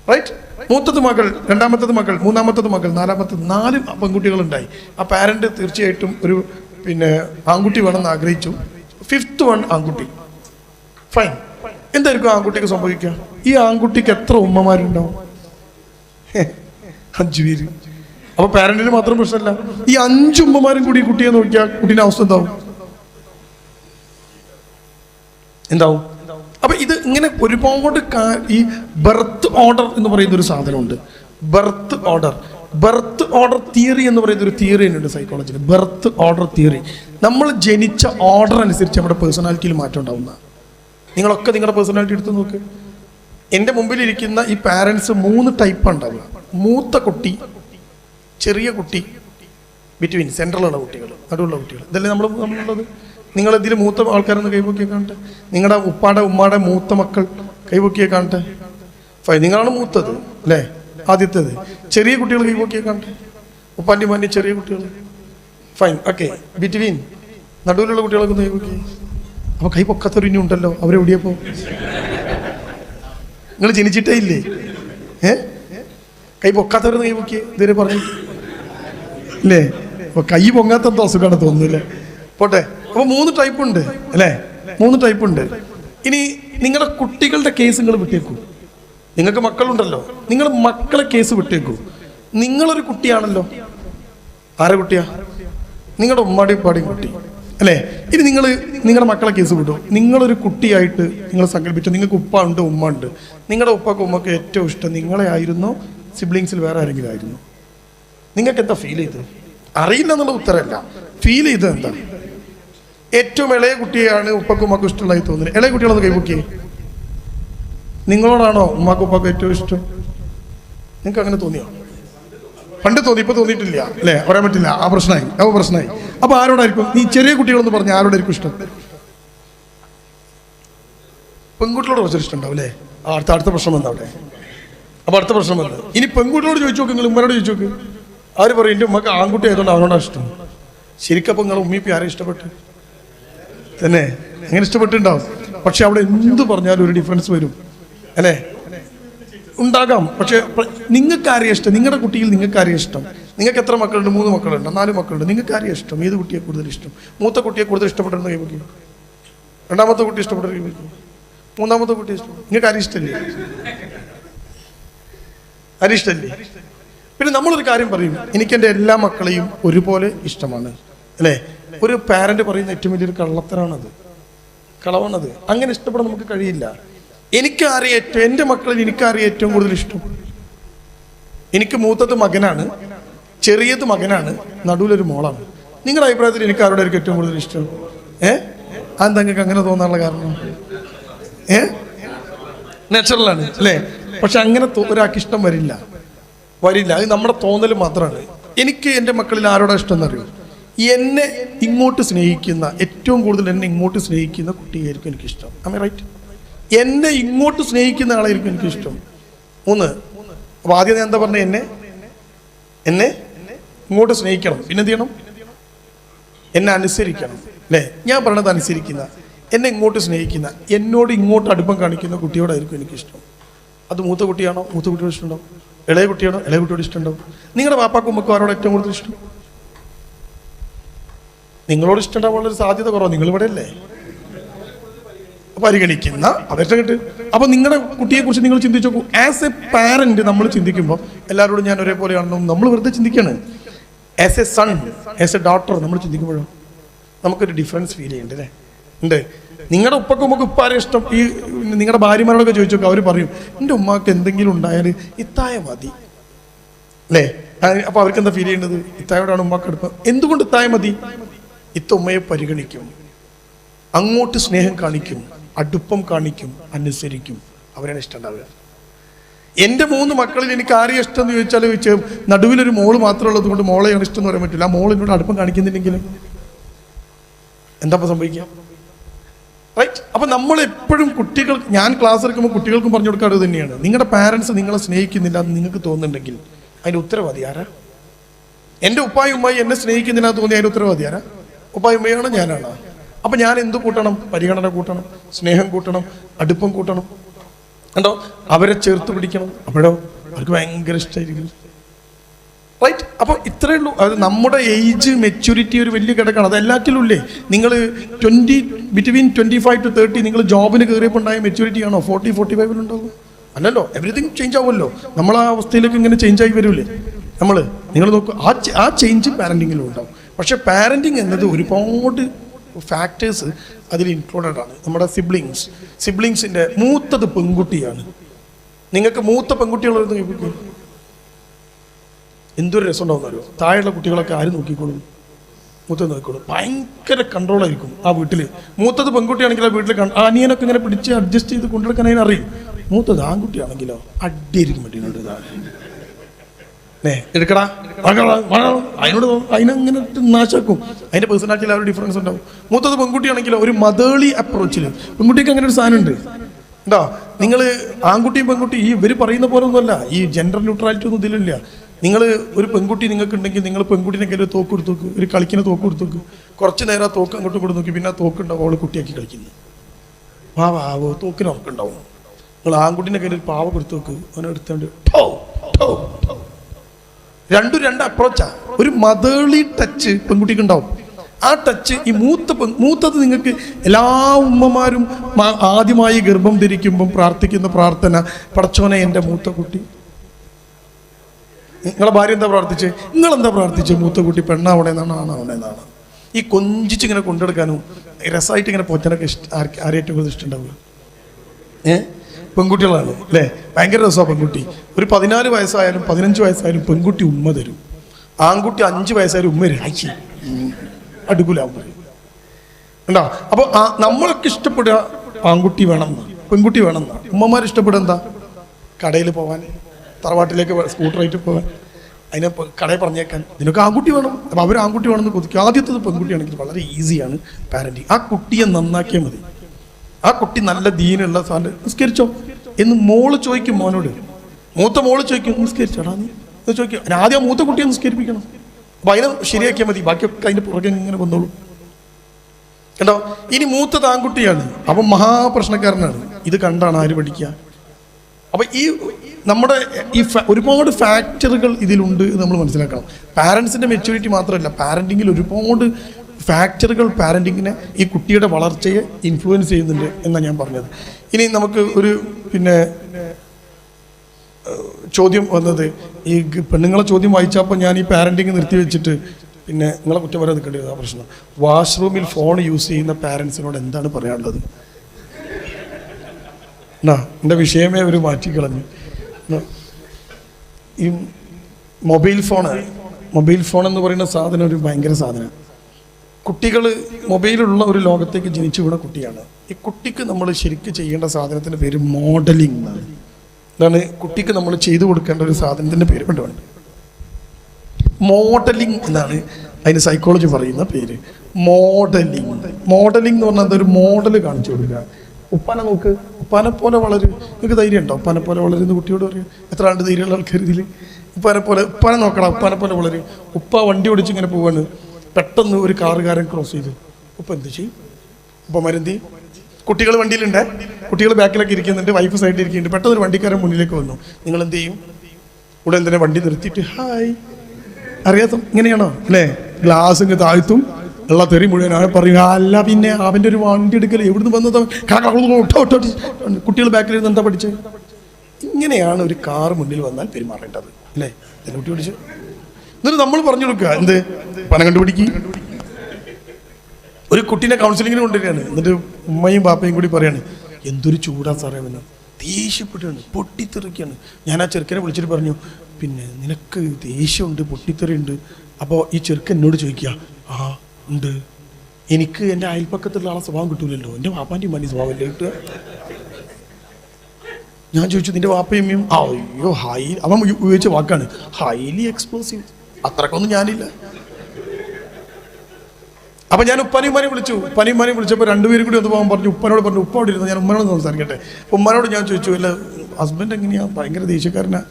റൈറ്റ് മൂത്തത് മകൾ രണ്ടാമത്തത് മകൾ മൂന്നാമത്തത് മകൾ നാലാമത്തത് നാല് പെൺകുട്ടികളുണ്ടായി. ആ പാരന്റ് തീർച്ചയായിട്ടും ഒരു പിന്നെ ആൺകുട്ടി വേണമെന്ന് ആഗ്രഹിച്ചു. ഫിഫ്ത്ത് വൺ ആൺകുട്ടി. ഫൈൻ എന്തായിരിക്കും ആൺകുട്ടിക്ക് സംഭവിക്കുക? ഈ ആൺകുട്ടിക്ക് എത്ര ഉമ്മമാരുണ്ടാവും? അഞ്ചു പേര്. അപ്പൊ പാരന്റിന് മാത്രം പ്രശ്നമല്ല. ഈ അഞ്ച് ഉമ്മമാരും കൂടി കുട്ടിയെ നോക്കിയാൽ കുട്ടീന്റെ അവസ്ഥ എന്താവും? എന്താവും? അപ്പൊ ഇത് ഇങ്ങനെ ഒരുപാട് ഈ ബർത്ത് ഓർഡർ എന്ന് പറയുന്ന ഒരു സാധനമുണ്ട്. Birth order birth order theory എന്ന് പറയുന്ന ഒരു തിയറി തന്നെയുണ്ട് സൈക്കോളജിയിൽ ബർത്ത് ഓർഡർ തിയറി നമ്മൾ ജനിച്ച ഓർഡർ അനുസരിച്ച് നമ്മുടെ പേഴ്സണാലിറ്റിയിൽ മാറ്റം ഉണ്ടാവുന്ന. നിങ്ങളൊക്കെ നിങ്ങളുടെ പേഴ്സണാലിറ്റി എടുത്ത് നോക്ക്. എന്റെ മുമ്പിലിരിക്കുന്ന ഈ പാരൻസ് മൂന്ന് ടൈപ്പ് ഉണ്ടാവുക. മൂത്ത കുട്ടി ചെറിയ കുട്ടി ബിറ്റ്വീൻ സെൻട്രലുള്ള കുട്ടികൾ നടുവുള്ള കുട്ടികൾ ഇതല്ലേ നമ്മൾ നമ്മളുള്ളത് നിങ്ങൾ ഇതിൽ മൂത്ത ആൾക്കാരൊന്ന് കൈപൊക്കിയെ കാണട്ടെ? നിങ്ങളുടെ ഉപ്പാടെ ഉമ്മാടെ മൂത്ത മക്കൾ കൈപൊക്കിയെ കാണട്ടെ? നിങ്ങളാണ് മൂത്തത് അല്ലേ? ആദ്യത്തേത്. ചെറിയ കുട്ടികൾ കൈപൊക്കിയെ കാണട്ടെ? ഉപ്പാന്റെ ഉമ്മാന്റെ ചെറിയ കുട്ടികൾ. Fine okay between. നടുവിലുള്ള കുട്ടികളൊക്കെ ഒന്ന് കൈപൊക്കി. അപ്പോൾ കൈ പൊക്കാത്തൊരു ഇനി ഉണ്ടല്ലോ അവരെവിടെയപ്പോ നിങ്ങൾ ജനിച്ചിട്ടേ ഇല്ലേ? ഏ? കൈ പൊക്കാത്തവരെന്ന് കൈ പൊക്കിയേ ഇതുവരെ പറഞ്ഞു അപ്പൊ കൈ പൊങ്ങാത്ത അസുഖമാണ് തോന്നുന്നില്ലേ പോട്ടെ. അപ്പൊ മൂന്ന് ടൈപ്പ് ഉണ്ട് അല്ലേ? മൂന്ന് ടൈപ്പ് ഉണ്ട്. ഇനി നിങ്ങളുടെ കുട്ടികളുടെ കേസ് നിങ്ങൾ വിട്ടേക്കൂ. നിങ്ങൾക്ക് മക്കളുണ്ടല്ലോ. നിങ്ങൾ മക്കളെ കേസ് വിട്ടേക്കൂ. നിങ്ങളൊരു കുട്ടിയാണല്ലോ. ആരെ കുട്ടിയാ? നിങ്ങളുടെ ഉമ്മാടിയും പാടി കുട്ടി അല്ലേ? ഇനി നിങ്ങൾ നിങ്ങളുടെ മക്കളെ കേസ് വിട്ടു നിങ്ങളൊരു കുട്ടിയായിട്ട് നിങ്ങൾ സങ്കല്പിച്ചു. നിങ്ങൾക്ക് ഉപ്പ ഉണ്ട് ഉമ്മ ഉണ്ട്. നിങ്ങളുടെ ഉപ്പക്ക് ഉമ്മക്ക് ഏറ്റവും ഇഷ്ടം നിങ്ങളെ ആയിരുന്നു സിബ്ലിങ്സിൽ വേറെ ആരെങ്കിലും ആയിരുന്നു. നിങ്ങൾക്ക് എന്താ ഫീൽ ചെയ്ത് അറിയില്ല എന്നുള്ള ഉത്തരമല്ല ഫീൽ ചെയ്തത് എന്താ? ഏറ്റവും ഇളയ കുട്ടിയാണ് ഉപ്പക്കും ഉമ്മക്കും ഇഷ്ടമുള്ളതായി തോന്നുന്നത് ഇളയ കുട്ടികളൊന്ന് കൈപൊക്കിയേ നിങ്ങളോടാണോ ഉമ്മാക്കും ഉപ്പാക്കും ഏറ്റവും ഇഷ്ടം? നിങ്ങൾക്ക് അങ്ങനെ തോന്നിയോ? പണ്ട് തോന്നി ഇപ്പൊ തോന്നിയിട്ടില്ല അല്ലേ? പറയാൻ പറ്റില്ല. ആ പ്രശ്നമായി ആ പ്രശ്നമായി അപ്പൊ ആരോടായിരിക്കും? നീ ചെറിയ കുട്ടികളെന്ന് പറഞ്ഞ ആരോടായിരിക്കും ഇഷ്ടം? പെൺകുട്ടികളോട് കുറച്ചൊരു ഇഷ്ടം ഉണ്ടാവും അല്ലേ? അടുത്ത അടുത്ത പ്രശ്നം വന്ന അവിടെ. അപ്പൊ അടുത്ത പ്രശ്നം വന്നത് ഇനി പെൺകുട്ടികളോട് ചോദിച്ചു നോക്ക് നിങ്ങൾ ഉമ്മനോട് ചോദിച്ചു നോക്ക്. ആര് പറയും എന്റെ ഉമ്മക്ക് ആൺകുട്ടി ആയതുകൊണ്ട് അവനോടാണ് ഇഷ്ടം. ശരിക്കും അപ്പൊ നിങ്ങൾ ഉമ്മിപ്പി ആരെ ഇഷ്ടപ്പെട്ടു? തന്നെ. അങ്ങനെ ഇഷ്ടപ്പെട്ടിട്ടുണ്ടാവും. പക്ഷെ അവിടെ എന്ത് പറഞ്ഞാലും ഒരു ഡിഫറൻസ് വരും. അല്ലേ? ഉണ്ടാകാം. പക്ഷെ നിങ്ങൾക്ക് ആരെയും ഇഷ്ടം? നിങ്ങളുടെ കുട്ടിയിൽ നിങ്ങൾക്ക് ആരെയും ഇഷ്ടം? നിങ്ങൾക്ക് എത്ര മക്കളുണ്ട്? മൂന്ന് മക്കളുണ്ട് നാല് മക്കളുണ്ട്. നിങ്ങൾക്ക് ആരെയും ഇഷ്ടം? ഏത് കുട്ടിയെ കൂടുതൽ ഇഷ്ടം? മൂത്ത കുട്ടിയെ കൂടുതൽ ഇഷ്ടപ്പെടുന്ന കൈവയ്ക്കും രണ്ടാമത്തെ കുട്ടി ഇഷ്ടപ്പെടുന്ന കൈവയ്ക്കും മൂന്നാമത്തെ കുട്ടി ഇഷ്ടം നിങ്ങൾക്ക് ആരും ഇഷ്ടമല്ലേ ആരും പിന്നെ നമ്മളൊരു കാര്യം പറയും. എനിക്ക് എന്റെ എല്ലാ മക്കളെയും ഒരുപോലെ ഇഷ്ടമാണ്. അല്ലേ? ഒരു പാരന്റ് പറയുന്ന ഏറ്റവും വലിയൊരു കള്ളത്തരാണത്. കളവാണത്. അങ്ങനെ ഇഷ്ടപ്പെടാൻ നമുക്ക് കഴിയില്ല. എനിക്ക് ആരെയും ഏറ്റവും എന്റെ മക്കളിൽ എനിക്ക് ആരെയും ഏറ്റവും കൂടുതൽ ഇഷ്ടം. എനിക്ക് മൂത്തത് മകനാണ് ചെറിയത് മകനാണ് നടുവിലൊരു മോളാണ്. നിങ്ങളുടെ അഭിപ്രായത്തിൽ എനിക്ക് ആരോടെ ആയിരിക്കും ഏറ്റവും കൂടുതൽ ഇഷ്ടം? ഏ? അതെന്താ നിങ്ങൾക്ക് അങ്ങനെ തോന്നാനുള്ള കാരണം? ഏ? നാച്ചുറലാണ് അല്ലേ? പക്ഷെ അങ്ങനെ ഒരാൾക്ക് ഇഷ്ടം വരില്ല. വരില്ല. അത് നമ്മുടെ തോന്നൽ മാത്രമാണ്. എനിക്ക് എന്റെ മക്കളിൽ ആരോടാ ഇഷ്ടം എന്നറിയോ? എന്നെ ഇങ്ങോട്ട് സ്നേഹിക്കുന്ന ഏറ്റവും കൂടുതൽ എന്നെ ഇങ്ങോട്ട് സ്നേഹിക്കുന്ന കുട്ടിയായിരിക്കും എനിക്കിഷ്ടം. അമ്മ റൈറ്റ് എന്നെ ഇങ്ങോട്ട് സ്നേഹിക്കുന്ന ആളായിരിക്കും എനിക്കിഷ്ടം. മൂന്ന് അപ്പൊ ആദ്യം ഞാൻ എന്താ പറഞ്ഞ? എന്നെ എന്നെ ഇങ്ങോട്ട് സ്നേഹിക്കണം. പിന്നെ എന്ത് ചെയ്യണം? എന്നെ അനുസരിക്കണം. അല്ലേ? ഞാൻ പറയണത് അനുസരിക്കുന്ന എന്നെ ഇങ്ങോട്ട് സ്നേഹിക്കുന്ന എന്നോട് ഇങ്ങോട്ട് അടുപ്പം കാണിക്കുന്ന കുട്ടിയോടായിരിക്കും എനിക്കിഷ്ടം. അത് മൂത്ത കുട്ടിയാണോ? മൂത്ത കുട്ടിയോട് ഇഷ്ടമുണ്ടാവും ഇളയ കുട്ടിയാണോ? ഇളയ കുട്ടിയോട് ഇഷ്ടമുണ്ടാവും നിങ്ങളുടെ വാപ്പാക്കും ആരോട് ഏറ്റവും കൂടുതൽ ഇഷ്ടം? നിങ്ങളോട് ഇഷ്ടമുണ്ടാവാനുള്ള ഒരു സാധ്യത കുറവാണ് നിങ്ങൾ ഇവിടെ അല്ലേ? പരിഗണിക്കുന്ന അവരുടെ കേട്ട്. അപ്പൊ നിങ്ങളുടെ കുട്ടിയെ കുറിച്ച് നിങ്ങൾ ചിന്തിച്ചു നോക്കൂ. ആസ് എ പാരന്റ് നമ്മൾ ചിന്തിക്കുമ്പോൾ എല്ലാവരോടും ഞാൻ ഒരേപോലെയാണെന്നും നമ്മൾ വെറുതെ ചിന്തിക്കാണ്. As a son as a doctor നമ്മൾ ചിന്തിക്കുമ്പോഴും നമുക്കൊരു ഡിഫറൻസ് ഫീൽ ചെയ്യുന്നുണ്ട് അല്ലേ? ഉണ്ട് നിങ്ങളുടെ ഉപ്പക്ക് ഉമ്മക്ക് ഉപ്പാരെ ഇഷ്ടം. ഈ നിങ്ങളുടെ ഭാര്യമാരോടൊക്കെ ചോദിച്ചു നോക്കുക അവർ പറയും എന്റെ ഉമ്മക്ക് എന്തെങ്കിലും ഉണ്ടായാൽ ഇത്തായ മതി. അല്ലേ? അപ്പോൾ അപ്പൊ അവർക്ക് എന്താ ഫീൽ ചെയ്യേണ്ടത്? ഇത്തായോടാണ് ഉമ്മക്ക് എടുപ്പം എന്തുകൊണ്ട് ഇത്തായ മതി? ഇത്ത ഉമ്മയെ പരിഗണിക്കും. അങ്ങോട്ട് സ്നേഹം കാണിക്കും അടുപ്പം കാണിക്കും അനുസരിക്കും. അവരാണ് ഇഷ്ടം ഉണ്ടാവുക എന്റെ മൂന്ന് മക്കളിൽ എനിക്ക് ആരെയും ഇഷ്ടം എന്ന് ചോദിച്ചാൽ ചോദിച്ചു നടുവിലൊരു മോൾ മാത്രമേ ഉള്ളത് കൊണ്ട് മോളെയാണ് ഇഷ്ടം എന്ന് പറയാൻ പറ്റില്ല. ആ മോളിനോട് അടുപ്പം കാണിക്കുന്നില്ലെങ്കിലും എന്താ സംഭവിക്കാം റൈറ്റ് അപ്പം നമ്മൾ എപ്പോഴും കുട്ടികൾ ഞാൻ ക്ലാസ് എടുക്കുമ്പോൾ കുട്ടികൾക്കും പറഞ്ഞു കൊടുക്കാറ് തന്നെയാണ്. നിങ്ങളുടെ പാരൻസ് നിങ്ങളെ സ്നേഹിക്കുന്നില്ല എന്ന് നിങ്ങൾക്ക് തോന്നുന്നുണ്ടെങ്കിൽ അതിന് ഉത്തരവാദി ആരാ? എന്റെ ഉപ്പായി ഉമ്മായി എന്നെ സ്നേഹിക്കുന്നില്ല എന്ന് തോന്നി അതിന് ഉത്തരവാദി ആരാ? ഉപ്പായി ഞാനാണ്. അപ്പൊ ഞാൻ എന്ത് കൂട്ടണം? പരിഗണന കൂട്ടണം സ്നേഹം കൂട്ടണം അടുപ്പം കൂട്ടണം. കണ്ടോ? അവരെ ചേർത്ത് പിടിക്കണം. അപ്പോഴോ? അവർക്ക് ഭയങ്കര ഇഷ്ടമായിരിക്കും റൈറ്റ് അപ്പോൾ ഇത്രയേ ഉള്ളൂ. അത് നമ്മുടെ ഏജ് മെച്യൂരിറ്റി ഒരു വലിയ കിടക്കാണ് അത് എല്ലാറ്റിലും ഇല്ലേ? നിങ്ങൾ twenty between twenty five to thirty നിങ്ങൾ ജോബിന് കയറിയപ്പോൾ ഉണ്ടായ മെച്യൂരിറ്റി ആണോ? ഫോർട്ടി ഫോർട്ടി ഫൈവിലുണ്ടാവും അല്ലല്ലോ എവറിഥിങ് ചേഞ്ച് ആവുമല്ലോ. നമ്മൾ ആ അവസ്ഥയിലേക്ക് ഇങ്ങനെ ചേഞ്ച് ആയി വരില്ലേ നമ്മൾ നിങ്ങൾ നോക്കൂ ആ ആ ചേഞ്ച് പാരന്റിങ്ങിലും ഉണ്ടാവും. പക്ഷേ പാരന്റിങ് എന്നത് ഒരുപാട് ഫാക്ടേഴ്സ് അതിൽ ഇൻക്ലൂഡഡ് ആണ്. നമ്മുടെ സിബ്ലിങ്സ് സിബ്ലിങ്സിന്റെ മൂത്തത് പെൺകുട്ടിയാണ്. നിങ്ങൾക്ക് മൂത്ത കേൾപ്പിക്കും എന്തൊരു രസം ഉണ്ടാവുന്നല്ലോ താഴെയുള്ള കുട്ടികളൊക്കെ ആര് നോക്കിക്കോളും? മൂത്തത് നോക്കിക്കോളും. ഭയങ്കര കൺട്രോൾ ആയിരിക്കും ആ വീട്ടിൽ മൂത്തത് പെൺകുട്ടിയാണെങ്കിൽ ആ വീട്ടിൽ അനിയനൊക്കെ ഇങ്ങനെ പിടിച്ച് അഡ്ജസ്റ്റ് ചെയ്ത് കൊണ്ടുനടക്കാൻ അതിനറിയും. മൂത്തത് ആൺകുട്ടിയാണെങ്കിലോ അടിയായിരിക്കും പറ്റിയുണ്ട് ഏ എടുക്കടാ. അതിനോട് അതിനങ്ങനെ നാശാക്കും. അതിന്റെ പേഴ്സണാലിറ്റിയിൽ ആ ഒരു ഡിഫറൻസ് ഉണ്ടാവും. മൂത്തത് പെൺകുട്ടിയാണെങ്കിലോ ഒരു മതേളി അപ്രോച്ചിൽ പെൺകുട്ടിക്ക് അങ്ങനെ ഒരു സാധനം ഉണ്ട് ഉണ്ടോ നിങ്ങൾ ആൺകുട്ടിയും പെൺകുട്ടി ഈ ഇവർ പറയുന്ന പോലെ ഒന്നുമല്ല. ഈ ജെൻഡർ ന്യൂട്രാലിറ്റി ഒന്നും ഇതിലില്ല. നിങ്ങൾ ഒരു പെൺകുട്ടി നിങ്ങൾക്ക് ഉണ്ടെങ്കിൽ നിങ്ങൾ പെൺകുട്ടിനെ കയ്യിൽ തോക്ക് കൊടുത്തു നോക്ക് ഒരു കളിക്കുന്ന തോക്ക് കൊടുത്തു നോക്ക്. കുറച്ച് നേരം ആ തോക്ക് അങ്ങോട്ട് കൊടുത്ത് നോക്കി പിന്നെ ആ തോക്ക് ഉണ്ടാവും അവൾ കുട്ടിയാക്കി കളിക്കുന്നു. പാവാവോ തോക്കിന് ഉറക്കുണ്ടാവും നിങ്ങൾ ആൺകുട്ടിനെ കയ്യിൽ ഒരു പാവ കൊടുത്തു നോക്ക്. അവനെ എടുത്തോണ്ട് രണ്ടും രണ്ട് അപ്രോച്ചാ ഒരു മതേളി ടച്ച് പെൺകുട്ടിക്ക് ഉണ്ടാവും. ആ ടച്ച് ഈ മൂത്ത മൂത്തത് നിങ്ങൾക്ക് എല്ലാ ഉമ്മമാരും ആദ്യമായി ഗർഭം ധരിക്കുമ്പം പ്രാർത്ഥിക്കുന്ന പ്രാർത്ഥന പടച്ചോനെ എന്റെ മൂത്ത കുട്ടി. നിങ്ങളെ ഭാര്യ എന്താ പ്രാർത്ഥിച്ചേ? നിങ്ങളെന്താ പ്രാർത്ഥിച്ചേ? മൂത്ത കുട്ടി പെണ്ണാവണേ എന്നാണ് ആണാവണേ എന്നാണ്. ഈ കൊഞ്ചിച്ച് ഇങ്ങനെ കൊണ്ടെടുക്കാനും രസമായിട്ട് ഇങ്ങനെ പോറ്റാനൊക്കെ ഇഷ്ടം ആരേറ്റവും ആരെ കൂടുതൽ ഇഷ്ടമുണ്ടാവുക ഏ? പെൺകുട്ടികളാണ് അല്ലേ? ഭയങ്കര രസമാണ് പെൺകുട്ടി. ഒരു പതിനാല് വയസ്സായാലും പതിനഞ്ച് വയസ്സായാലും പെൺകുട്ടി ഉമ്മ തരും. ആൺകുട്ടി അഞ്ച് വയസ്സായാലും ഉമ്മ രാജി അയ്യേ അപ്പൊ അപ്പോൾ നമ്മളൊക്കെ ഇഷ്ടപ്പെടുക ആൺകുട്ടി വേണം എന്നാ പെൺകുട്ടി വേണം എന്നാ ഉമ്മമാർ ഇഷ്ടപ്പെടുക എന്താ? കടയിൽ പോകാൻ തറവാട്ടിലേക്ക് സ്കൂട്ടറായിട്ട് പോകാൻ അതിനെ കടയിൽ പറഞ്ഞേക്കാൻ. ഇതിനൊക്കെ ആൺകുട്ടി വേണം. അപ്പോൾ അവർ ആൺകുട്ടി വേണമെന്ന് കൊതിക്കും ആദ്യത്തത് പെൺകുട്ടിയാണെങ്കിൽ വളരെ ഈസിയാണ് പാരന്റിങ് ആ കുട്ടിയെ നന്നാക്കിയാൽ മതി. ആ കുട്ടി നല്ല ദീനുള്ള സാധനം. നിസ്കരിച്ചോ? എന്ന് മോൾ ചോദിക്കും മോനോട്. മൂത്ത മോൾ ചോദിക്കും നിസ്കരിച്ചടാ നീ? എന്ന് ചോദിക്കും ആദ്യം മൂത്ത കുട്ടിയെ നിസ്കരിപ്പിക്കണം. അപ്പം അതിനെ ശരിയാക്കിയാൽ മതി ബാക്കിയൊക്കെ അതിന്റെ പുറകെ ഇങ്ങനെ വന്നോളൂ. കണ്ടോ? ഇനി മൂത്ത താങ്കുട്ടിയാണ് അപ്പം മഹാപ്രശ്നക്കാരനാണ്. ഇത് കണ്ടാണ് ആര് പഠിക്കുക? അപ്പം ഈ നമ്മുടെ ഈ ഒരുപാട് ഫാക്ടറുകൾ ഇതിലുണ്ട് എന്ന് നമ്മൾ മനസ്സിലാക്കണം. പാരൻസിന്റെ മെച്യൂരിറ്റി മാത്രമല്ല പാരന്റിങ്ങിൽ ഒരുപാട് ഫാക്ടറുകൾ പാരന്റിങ്ങിനെ ഈ കുട്ടിയുടെ വളർച്ചയെ ഇൻഫ്ലുവൻസ് ചെയ്യുന്നുണ്ട് എന്നാണ് ഞാൻ പറഞ്ഞത്. ഇനി നമുക്ക് ഒരു പിന്നെ ചോദ്യം വന്നത്. ഈ പെണ്ണുങ്ങളെ ചോദ്യം വായിച്ചപ്പോൾ ഞാൻ ഈ പാരന്റിങ് നിർത്തി വെച്ചിട്ട് പിന്നെ നിങ്ങളെ കുറ്റം വരെ നിൽക്കേണ്ടി ആ പ്രശ്നം. വാഷ്റൂമിൽ ഫോൺ യൂസ് ചെയ്യുന്ന പാരൻസിനോട് എന്താണ് പറയാനുള്ളത്? എന്നാ എന്റെ വിഷയമേ അവർ മാറ്റിക്കളഞ്ഞു. ഈ മൊബൈൽ ഫോൺ മൊബൈൽ ഫോൺ എന്ന് പറയുന്ന സാധനം ഒരു ഭയങ്കര സാധനം. കുട്ടികൾ മൊബൈലുള്ള ഒരു ലോകത്തേക്ക് ജനിച്ചു വീണ കുട്ടിയാണ്. ഈ കുട്ടിക്ക് നമ്മൾ ശരിക്കും ചെയ്യേണ്ട സാധനത്തിന്റെ പേര് മോഡലിംഗ് എന്നാണ്. ഇതാണ് കുട്ടിക്ക് നമ്മൾ ചെയ്തു കൊടുക്കേണ്ട ഒരു സാധനത്തിന്റെ പേര് കൊണ്ടുണ്ട് മോഡലിംഗ് എന്നാണ് അതിന് സൈക്കോളജി പറയുന്ന പേര്. മോഡലിംഗ്. മോഡലിംഗ് എന്ന് പറഞ്ഞാൽ അതൊരു മോഡൽ കാണിച്ചു കൊടുക്കുക. ഉപ്പാനെ നോക്ക്. ഉപ്പാനെ പോലെ വളരും. നിങ്ങൾക്ക് ധൈര്യം ഉണ്ടോ? ഉപ്പാനെ പോലെ വളരുന്ന കുട്ടിയോട് പറയും. എത്ര ആണ്ട് ധൈര്യമുള്ള ആൾക്കാർ ഇതിൽ ഉപ്പാനെ പോലെ ഉപ്പാനെ നോക്കണം ഉപ്പാനെ പോലെ വളരും. ഉപ്പ വണ്ടി ഓടിച്ച് ഇങ്ങനെ പോവാണ്. പെട്ടെന്ന് ഒരു കാറുകാരൻ ക്രോസ് ചെയ്തു. ഉപ്പ എന്ത് ചെയ്യും? ഉപ്പ മരുന്തി. കുട്ടികൾ വണ്ടിയിലുണ്ട്. കുട്ടികൾ ബാക്കിലൊക്കെ ഇരിക്കുന്നുണ്ട്. വൈഫ് സൈഡിൽ ഇരിക്കുന്നുണ്ട്. പെട്ടെന്ന് ഒരു വണ്ടിക്കാരൻ മുന്നിലേക്ക് വന്നു. നിങ്ങൾ എന്ത് ചെയ്യും? ഉടൻ തന്നെ വണ്ടി നിർത്തിയിട്ട് ഹായ് അറിയാത്ത? ഇങ്ങനെയാണോ? അല്ലേ? ഗ്ലാസ് ഇങ്ങ് താഴ്ത്തും. ഉള്ള തെറി മുഴുവൻ അവൻ പറയും അല്ല പിന്നെ അവന്റെ ഒരു വണ്ടി എടുക്കൽ എവിടുന്ന് വന്നത്. കുട്ടികൾ ബാക്കിൽ ഇരുന്ന് എന്താ പഠിച്ചത് ഇങ്ങനെയാണ് ഒരു കാർ മുന്നിൽ വന്നാൽ പെരുമാറേണ്ടത്. അല്ലേ? കുട്ടി പഠിച്ചു. എന്നിട്ട് നമ്മൾ പറഞ്ഞു കൊടുക്കുക എന്ത്? പണം കണ്ടുപിടിക്കുക ഒരു കുട്ടീനെ കൗൺസിലിങ്ങിന് കൊണ്ടുവരികയാണ്. എന്നിട്ട് ഉമ്മയും പാപ്പയും കൂടി പറയാണ് എന്തൊരു ചൂടാ സാറേ അവന്. ദേഷ്യപ്പെട്ടാണ് പൊട്ടിത്തെറിക്കുകയാണ് ഞാൻ ആ ചെറുക്കനെ വിളിച്ചിട്ട് പറഞ്ഞു പിന്നെ നിനക്ക് ദേഷ്യമുണ്ട് പൊട്ടിത്തെറിയുണ്ട്. അപ്പോൾ ഈ ചെറുക്കൻ എന്നോട് ചോദിക്കുക ആ ഉണ്ട്. എനിക്ക് എന്റെ അയൽപ്പക്കത്തുള്ള ആളെ സ്വഭാവം കിട്ടൂലല്ലോ. എന്റെ വാപ്പാന്റെ മണി സ്വഭാവമല്ലേ കിട്ടുക? ഞാൻ ചോദിച്ചു നിന്റെ വാപ്പയും അമ്മയും അയ്യോ ഹൈ അവൻ ഉപയോഗിച്ച വാക്കാണ് ഹൈലി എക്സ്പ്ലോസീവ് അത്രക്കൊന്നും ഞാനില്ല. അപ്പൊ ഞാൻ ഉപ്പാനെയും ഉമ്മാനെയും വിളിച്ചു. ഉപ്പാനെയും വിളിച്ചപ്പോൾ രണ്ടുപേരും കൂടി ഒന്ന് പോകാൻ പറഞ്ഞു. ഉപ്പനോട് പറഞ്ഞു ഉപ്പ അവിടെ ഇരുന്നു? ഞാൻ ഉമ്മനോട് സംസാരിക്കട്ടെ. ഉമ്മനോട് ഞാൻ ചോദിച്ചു അല്ല ഹസ്ബൻഡ് എങ്ങനെയാ? ഭയങ്കര ദേഷ്യക്കാരനാ.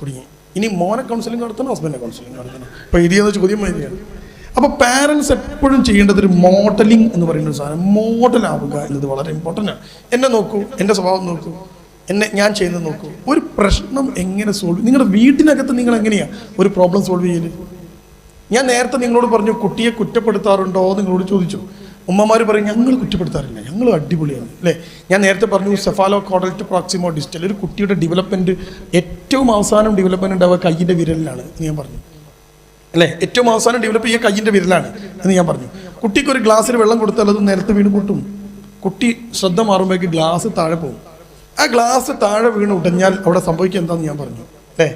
കുടുങ്ങി. ഇനി മോനെ കൗൺസിലിംഗ് നടത്തണം? ഹസ്ബൻഡിനെ കൗൺസിലിംഗ് നടത്തണം? അപ്പൊ ഇരിക്കുന്ന ചോദ്യം മതിയാണ് അപ്പൊ പാരന്റ്സ് എപ്പോഴും ചെയ്യേണ്ടത് ഒരു മോഡലിംഗ് എന്ന് പറയുന്ന ഒരു സാധനം. മോഡലാവുക എന്നത് വളരെ ഇമ്പോർട്ടന്റ് ആണ്. എന്നെ നോക്കൂ എന്റെ സ്വഭാവം നോക്കൂ. എന്നെ ഞാൻ ചെയ്യുന്നത് നോക്കൂ. ഒരു പ്രശ്നം എങ്ങനെ സോൾവ് നിങ്ങളുടെ വീട്ടിനകത്ത് നിങ്ങൾ എങ്ങനെയാണ് ഒരു പ്രോബ്ലം സോൾവ് ചെയ്യൽ? ഞാൻ നേരത്തെ നിങ്ങളോട് പറഞ്ഞു കുട്ടിയെ കുറ്റപ്പെടുത്താറുണ്ടോ? നിങ്ങളോട് ചോദിച്ചു. ഉമ്മമാർ പറയും ഞങ്ങൾ കുറ്റപ്പെടുത്താറില്ല. ഞങ്ങൾ അടിപൊളിയാണ്. അല്ലേ? ഞാൻ നേരത്തെ പറഞ്ഞു സെഫാലോ കോഡൽറ്റ് പ്രോക്സിമോ ഡിസ്റ്റൽ ഒരു കുട്ടിയുടെ ഡെവലപ്മെന്റ് ഏറ്റവും അവസാനം ഡെവലപ്മെന്റ് ഉണ്ടാവുക കയ്യിന്റെ വിരലിലാണ് എന്ന് ഞാൻ പറഞ്ഞു. അല്ലേ? ഏറ്റവും അവസാനം ഡെവലപ്പ് ചെയ്യുക കയ്യിന്റെ വിരലാണ് എന്ന് ഞാൻ പറഞ്ഞു. കുട്ടിക്ക് ഒരു ഗ്ലാസ്സിൽ വെള്ളം കൊടുത്താൽ അത് നിലത്ത് വീണ് പൊട്ടും. കുട്ടി ശ്രദ്ധ മാറുമ്പോഴേക്ക് ഗ്ലാസ് താഴെ പോകും. ആ ഗ്ലാസ് താഴെ വീണ് ഉടഞ്ഞാൽ അവിടെ സംഭവിക്കുക എന്താന്ന് ഞാൻ പറഞ്ഞു. അല്ലേ?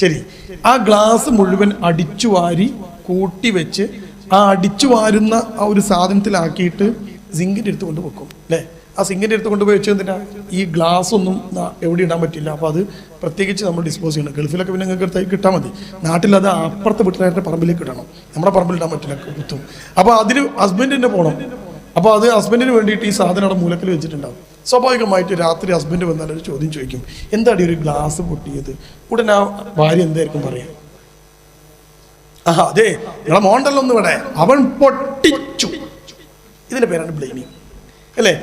ശരി. ആ ഗ്ലാസ് മുഴുവൻ അടിച്ചു വാരി കൂട്ടി വെച്ച് ആ അടിച്ചു വാരുന്ന ആ ഒരു സാധനത്തിലാക്കിയിട്ട് സിങ്കിന്റെ അടുത്ത് കൊണ്ട് വെക്കും. അല്ലേ? ആ സിങ്കിന്റെ അടുത്ത് കൊണ്ടുപോയി വെച്ച് എന്തിനാ? ഈ ഗ്ലാസ് ഒന്നും എവിടെ ഇടാൻ പറ്റില്ല. അപ്പോൾ അത് പ്രത്യേകിച്ച് നമ്മൾ ഡിസ്പോസ് ചെയ്യണം. ഗൾഫിലൊക്കെ പിന്നെ നിങ്ങൾക്ക് കിട്ടാൽ മതി. നാട്ടിൽ അത് അപ്പുറത്തെ വീട്ടിലായിട്ട് പറമ്പിലേക്ക് ഇടണം. നമ്മുടെ പറമ്പിൽ ഇടാൻ പറ്റില്ല. കുത്തും. അപ്പോൾ അതിന് ഹസ്ബൻഡിന്റെ പോകണം അപ്പോൾ അത് ഹസ്ബൻഡിന് വേണ്ടിയിട്ട് ഈ സാധനം അവിടെ മൂലത്തിൽ വെച്ചിട്ടുണ്ടാവും. സ്വാഭാവികമായിട്ട് രാത്രി ഹസ്ബൻഡ് വന്നാൽ ഒരു ചോദ്യം ചോദിക്കും എന്താണ് ഒരു ഗ്ലാസ് പൊട്ടിയത്? ഉടനെ ആ ഭാര്യ എന്തായിരിക്കും പറയാം? ആ അതെ നിങ്ങളെ മോണ്ടല്ലോ ഒന്ന് ഇവിടെ. അവൻ പൊട്ടിച്ചു. ഇതിന്റെ പേരാണ് ബ്ലെയിമിങ് അല്ലേ?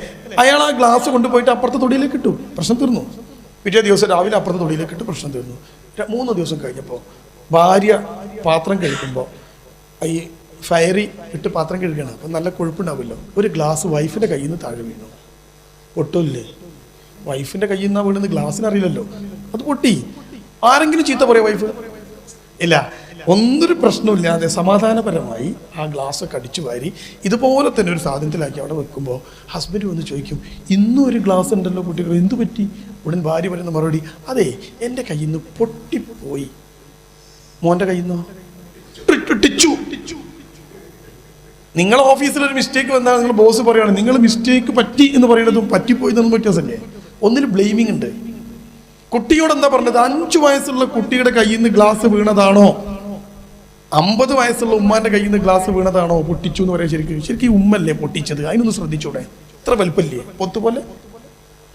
അയാൾ ആ ഗ്ലാസ് കൊണ്ടുപോയിട്ട് അപ്പുറത്തെ തൊടിയിലേക്ക് ഇട്ടു. പ്രശ്നം തീർന്നു. പിറ്റേ ദിവസം രാവിലെ അപ്പുറത്തെ തൊടിയിലേക്ക് ഇട്ട് പ്രശ്നം തീർന്നു. മൂന്ന് ദിവസം കഴിഞ്ഞപ്പോൾ ഭാര്യ പാത്രം കഴിക്കുമ്പോൾ ഈ ഫയറി ഇട്ട് പാത്രം കഴുകണം അപ്പം നല്ല കൊഴുപ്പുണ്ടാവുമല്ലോ. ഒരു ഗ്ലാസ് വൈഫിന്റെ കയ്യിൽ നിന്ന് താഴെ വീണു. പൊട്ടില്ലേ? വൈഫിന്റെ കയ്യിൽ നിന്നാ വീണെന്ന് ഗ്ലാസ്സിന് അറിയില്ലല്ലോ. അത് പൊട്ടി. ആരെങ്കിലും ചീത്ത പറയാ വൈഫ്? ഇല്ല. ഒന്നൊരു പ്രശ്നമില്ലാതെ സമാധാനപരമായി ആ ഗ്ലാസ് ഒക്കെ അടിച്ചു വാരി ഇതുപോലെ തന്നെ ഒരു സാധനത്തിലാക്കി അവിടെ വെക്കുമ്പോൾ ഹസ്ബൻഡ് വന്ന് ചോദിക്കും ഇന്നും ഒരു ഗ്ലാസ് ഉണ്ടല്ലോ കുട്ടികൾ എന്തു പറ്റി? ഉടൻ ഭാര്യ പറയുന്ന മറുപടി അതെ എന്റെ കയ്യിൽ നിന്ന് പൊട്ടിപ്പോയി. മോന്റെ കയ്യിൽ നിന്നോ? ടിച്ചു. നിങ്ങളെ ഓഫീസിൽ ഒരു മിസ്റ്റേക്ക് വന്നാൽ നിങ്ങൾ ബോസ് പറയുകയാണ് നിങ്ങൾ മിസ്റ്റേക്ക് പറ്റി എന്ന് പറയുന്നതും പറ്റിപ്പോയി എന്നൊന്നും വ്യത്യാസമല്ലേ? ഒന്നിൽ ബ്ലെയിമിംഗ് ഉണ്ട്. കുട്ടിയോട് എന്താ പറഞ്ഞത്? അഞ്ചു വയസ്സുള്ള കുട്ടിയുടെ കയ്യിൽ നിന്ന് ഗ്ലാസ് വീണതാണോ? അമ്പത് വയസ്സുള്ള ഉമ്മാന്റെ കയ്യിൽ നിന്ന് ഗ്ലാസ് വീണതാണോ? പൊട്ടിച്ചു എന്ന് പറയാൻ ശരിക്കും ശരിക്കും ഉമ്മല്ലേ പൊട്ടിച്ചത്? അതിനൊന്ന് ശ്രദ്ധിച്ചൂടെ? ഇത്ര വലുപ്പല്ലേ? പൊത്തുപോലെ?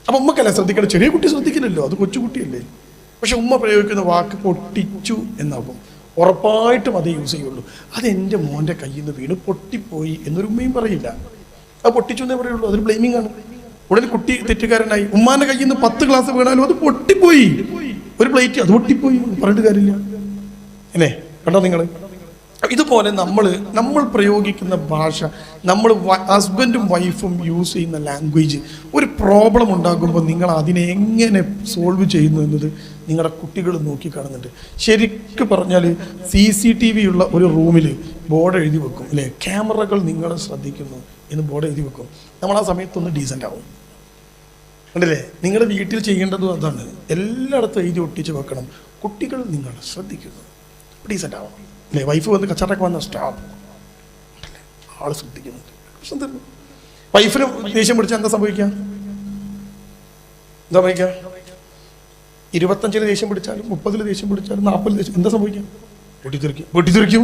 അപ്പൊ ഉമ്മക്കല്ലേ ശ്രദ്ധിക്കണം ചെറിയ കുട്ടി ശ്രദ്ധിക്കില്ലല്ലോ അത് കൊച്ചുകുട്ടിയല്ലേ പക്ഷെ ഉമ്മ പ്രയോഗിക്കുന്ന വാക്ക് പൊട്ടിച്ചു എന്നാകും ഉറപ്പായിട്ടും അത് യൂസ് ചെയ്യുള്ളൂ. അത് എന്റെ മോന്റെ കയ്യിൽ നിന്ന് വീണ് പൊട്ടിപ്പോയി എന്നൊരു ഉമ്മയും പറയില്ല. അത് പൊട്ടിച്ചു എന്നേ പറയുള്ളൂ. അതൊരു ബ്ലെയിമിംഗ് ആണ്. ഉടനെ കുട്ടി തെറ്റുകാരനായി. ഉമ്മാന്റെ കയ്യിൽ നിന്ന് പത്ത് ഗ്ലാസ് വീണാലും അത് പൊട്ടിപ്പോയി. ഒരു പ്ലേറ്റ് അത് പൊട്ടിപ്പോയി പറഞ്ഞിട്ട് കാര്യമില്ല. അല്ലേ? കണ്ടോ നിങ്ങൾ? ഇതുപോലെ നമ്മൾ നമ്മൾ പ്രയോഗിക്കുന്ന ഭാഷ നമ്മൾ ഹസ്ബൻഡും വൈഫും യൂസ് ചെയ്യുന്ന ലാംഗ്വേജ് ഒരു പ്രോബ്ലം ഉണ്ടാകുമ്പോൾ നിങ്ങൾ അതിനെ എങ്ങനെ സോൾവ് ചെയ്യുന്നു എന്നത് നിങ്ങളുടെ കുട്ടികൾ നോക്കി കാണുന്നുണ്ട്. ശരിക്കും പറഞ്ഞാൽ സി സി ടി വി ഉള്ള ഒരു റൂമിൽ ബോർഡ് എഴുതി വെക്കും അല്ലേ? ക്യാമറകൾ നിങ്ങളെ ശ്രദ്ധിക്കുന്നു എന്ന് ബോർഡ് എഴുതി വെക്കും. നമ്മൾ ആ സമയത്തൊന്ന് ഡീസന്റ് ആവും. ഉണ്ടല്ലേ നിങ്ങളുടെ വീട്ടിൽ ചെയ്യേണ്ടതും അതാണ്. എല്ലായിടത്തും എഴുതി ഒട്ടിച്ച് വെക്കണം. കുട്ടികൾ നിങ്ങൾ ശ്രദ്ധിക്കുന്നു. ഡീസന്റ് ആവണം. അല്ലേ വൈഫ് വന്ന് കച്ചടക്കം വന്ന സ്റ്റാപ്പ് ആൾ ശ്രദ്ധിക്കുന്നുണ്ട് വൈഫിന് ദേഷ്യം പിടിച്ചാൽ എന്താ സംഭവിക്കുക എന്താ സംഭവിക്കുക ഇരുപത്തഞ്ചിന് ദേഷ്യം പിടിച്ചാലും മുപ്പതിൽ ദേഷ്യം പിടിച്ചാലും നാൽപ്പതിൽ ദേഷ്യം എന്താ സംഭവിക്കുക പൊട്ടിത്തെറിക്കും. പൊട്ടിത്തെറിക്കും?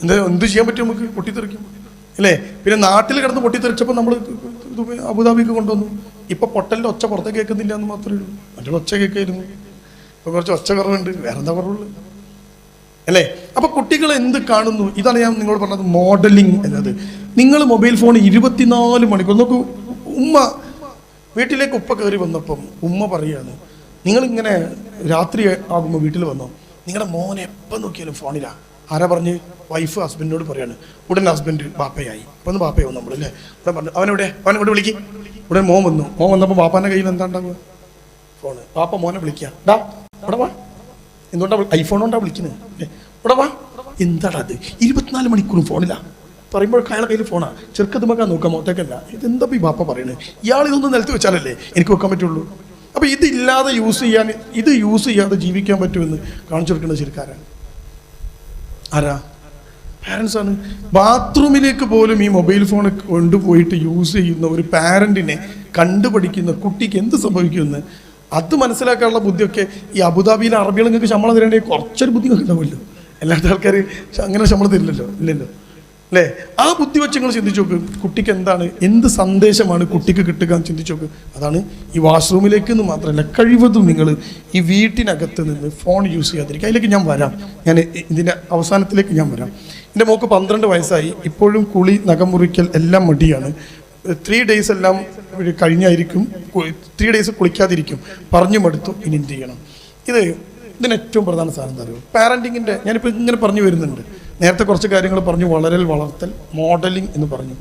എന്താ എന്ത് ചെയ്യാൻ പറ്റും നമുക്ക്? പൊട്ടിത്തെറിക്കും. അല്ലേ? പിന്നെ നാട്ടിൽ കിടന്ന് പൊട്ടിത്തെറിച്ചപ്പോൾ നമ്മൾ അബുദാബിക്ക് കൊണ്ടുവന്നു. ഇപ്പൊ പൊട്ടലിന്റെ ഒച്ച പുറത്തേക്ക് കേൾക്കുന്നില്ല എന്ന് മാത്രമേ ഉള്ളൂ. മറ്റുള്ള ഒച്ച കേൾക്കായിരുന്നു. ഇപ്പൊ കുറച്ച് ഒച്ച കുറവുണ്ട് വേറെന്താ കുറവുള്ളൂ അല്ലേ? അപ്പൊ കുട്ടികൾ എന്ത് കാണുന്നു? ഇതാണ് ഞാൻ നിങ്ങളോട് പറഞ്ഞത് മോഡലിംഗ് എന്നത്. നിങ്ങൾ മൊബൈൽ ഫോൺ ഇരുപത്തിനാല് മണിക്കൂർ നോക്കൂ ഉമ്മ വീട്ടിലേക്ക് ഉപ്പ കയറി വന്നപ്പം ഉമ്മ പറയാണ് നിങ്ങളിങ്ങനെ രാത്രി ആകുമ്പോൾ വീട്ടിൽ വന്നോ? നിങ്ങളുടെ മോനെ എപ്പം നോക്കിയാലും ഫോണിലാണ് ആരാ പറഞ്ഞ്? വൈഫ് ഹസ്ബൻഡിനോട് പറയാണ്. ഉടൻ ഹസ്ബൻഡ് ബാപ്പയായി. അപ്പൊ ഒന്ന് ബാപ്പയാവും നമ്മളല്ലേ ഉടൻ പറഞ്ഞു അവനെവിടെ അവനെ ഇവിടെ വിളിക്കും. ഉടൻ മോൻ വന്നു. മോൻ വന്നപ്പോൾ ബാപ്പാന്റെ കയ്യിൽ എന്താ ഉണ്ടാവുക? ഫോണ് ബാപ്പ മോനെ വിളിക്കുക ഡാ ഇവിടെ വാ എന്തുകൊണ്ടാ ഐഫോൺ കൊണ്ടാ വിളിക്കുന്നത് ഇവിടെ വാ. എന്താടാ അത്? ഇരുപത്തിനാല് മണിക്കൂറും ഫോണിലാ പറയുമ്പോൾ അയാളെ കയ്യിൽ ഫോണാ മക്കാൻ നോക്കാം മൊത്തക്കല്ല. ഇതെന്താ ഈ ബാപ്പ പറയുന്നത് ഇയാൾ ഇതൊന്നും നിലത്ത് വെച്ചാലല്ലേ എനിക്ക് വെക്കാൻ പറ്റുള്ളൂ? അപ്പോൾ ഇതില്ലാതെ യൂസ് ചെയ്യാൻ ഇത് യൂസ് ചെയ്യാതെ ജീവിക്കാൻ പറ്റുമെന്ന് കാണിച്ചു കൊടുക്കുന്നത് ചെറുക്കാരാണ് ആരാ? പാരൻസ് ആണ്. ബാത്റൂമിലേക്ക് പോലും ഈ മൊബൈൽ ഫോൺ കൊണ്ടുപോയിട്ട് യൂസ് ചെയ്യുന്ന ഒരു പാരന്റിനെ കണ്ടുപഠിക്കുന്ന കുട്ടിക്ക് എന്ത് സംഭവിക്കുമെന്ന് അത് മനസ്സിലാക്കാനുള്ള ബുദ്ധിയൊക്കെ ഈ അബുദാബിയിലെ അറബികൾ നിങ്ങൾക്ക് ശമ്പളം തരേണ്ടി കുറച്ചൊരു ബുദ്ധി ഉണ്ടാവുമല്ലോ. അല്ലാത്ത ആൾക്കാർ അങ്ങനെ ശമ്പളം തരില്ലല്ലോ. ഇല്ലല്ലോ. അല്ലേ? ആ ബുദ്ധി വെച്ച് നിങ്ങൾ ചിന്തിച്ചു നോക്ക്. കുട്ടിക്ക് എന്താണ്? എന്ത് സന്ദേശമാണ് കുട്ടിക്ക് കിട്ടുക എന്ന് ചിന്തിച്ചു നോക്ക്. അതാണ് ഈ വാഷ്റൂമിലേക്ക് നിന്ന് മാത്രമല്ല കഴിവതും നിങ്ങൾ ഈ വീട്ടിനകത്ത് നിന്ന് ഫോൺ യൂസ് ചെയ്യാതിരിക്കുക. അതിലേക്ക് ഞാൻ വരാം. ഞാൻ ഇതിന്റെ അവസാനത്തിലേക്ക് ഞാൻ വരാം. എന്റെ മോക്ക് പന്ത്രണ്ട് വയസ്സായി. ഇപ്പോഴും കുളി നഖം മുറിക്കൽ എല്ലാം മടിയാണ്. ത്രീ ഡേയ്സ് എല്ലാം കഴിഞ്ഞായിരിക്കും ത്രീ ഡേയ്സ് കുളിക്കാതിരിക്കും. പറഞ്ഞു മടുത്തു ഇനി എന്ത് ചെയ്യണം? ഇത് ഇതിന് ഏറ്റവും പ്രധാന സാധനം എന്താ പറയുക പാരന്റിങ്ങിന്റെ ഞാനിപ്പോൾ ഇങ്ങനെ പറഞ്ഞു വരുന്നുണ്ട്. നേരത്തെ കുറച്ച് കാര്യങ്ങൾ പറഞ്ഞു വളരൽ വളർത്തൽ മോഡലിംഗ് എന്ന് പറഞ്ഞു.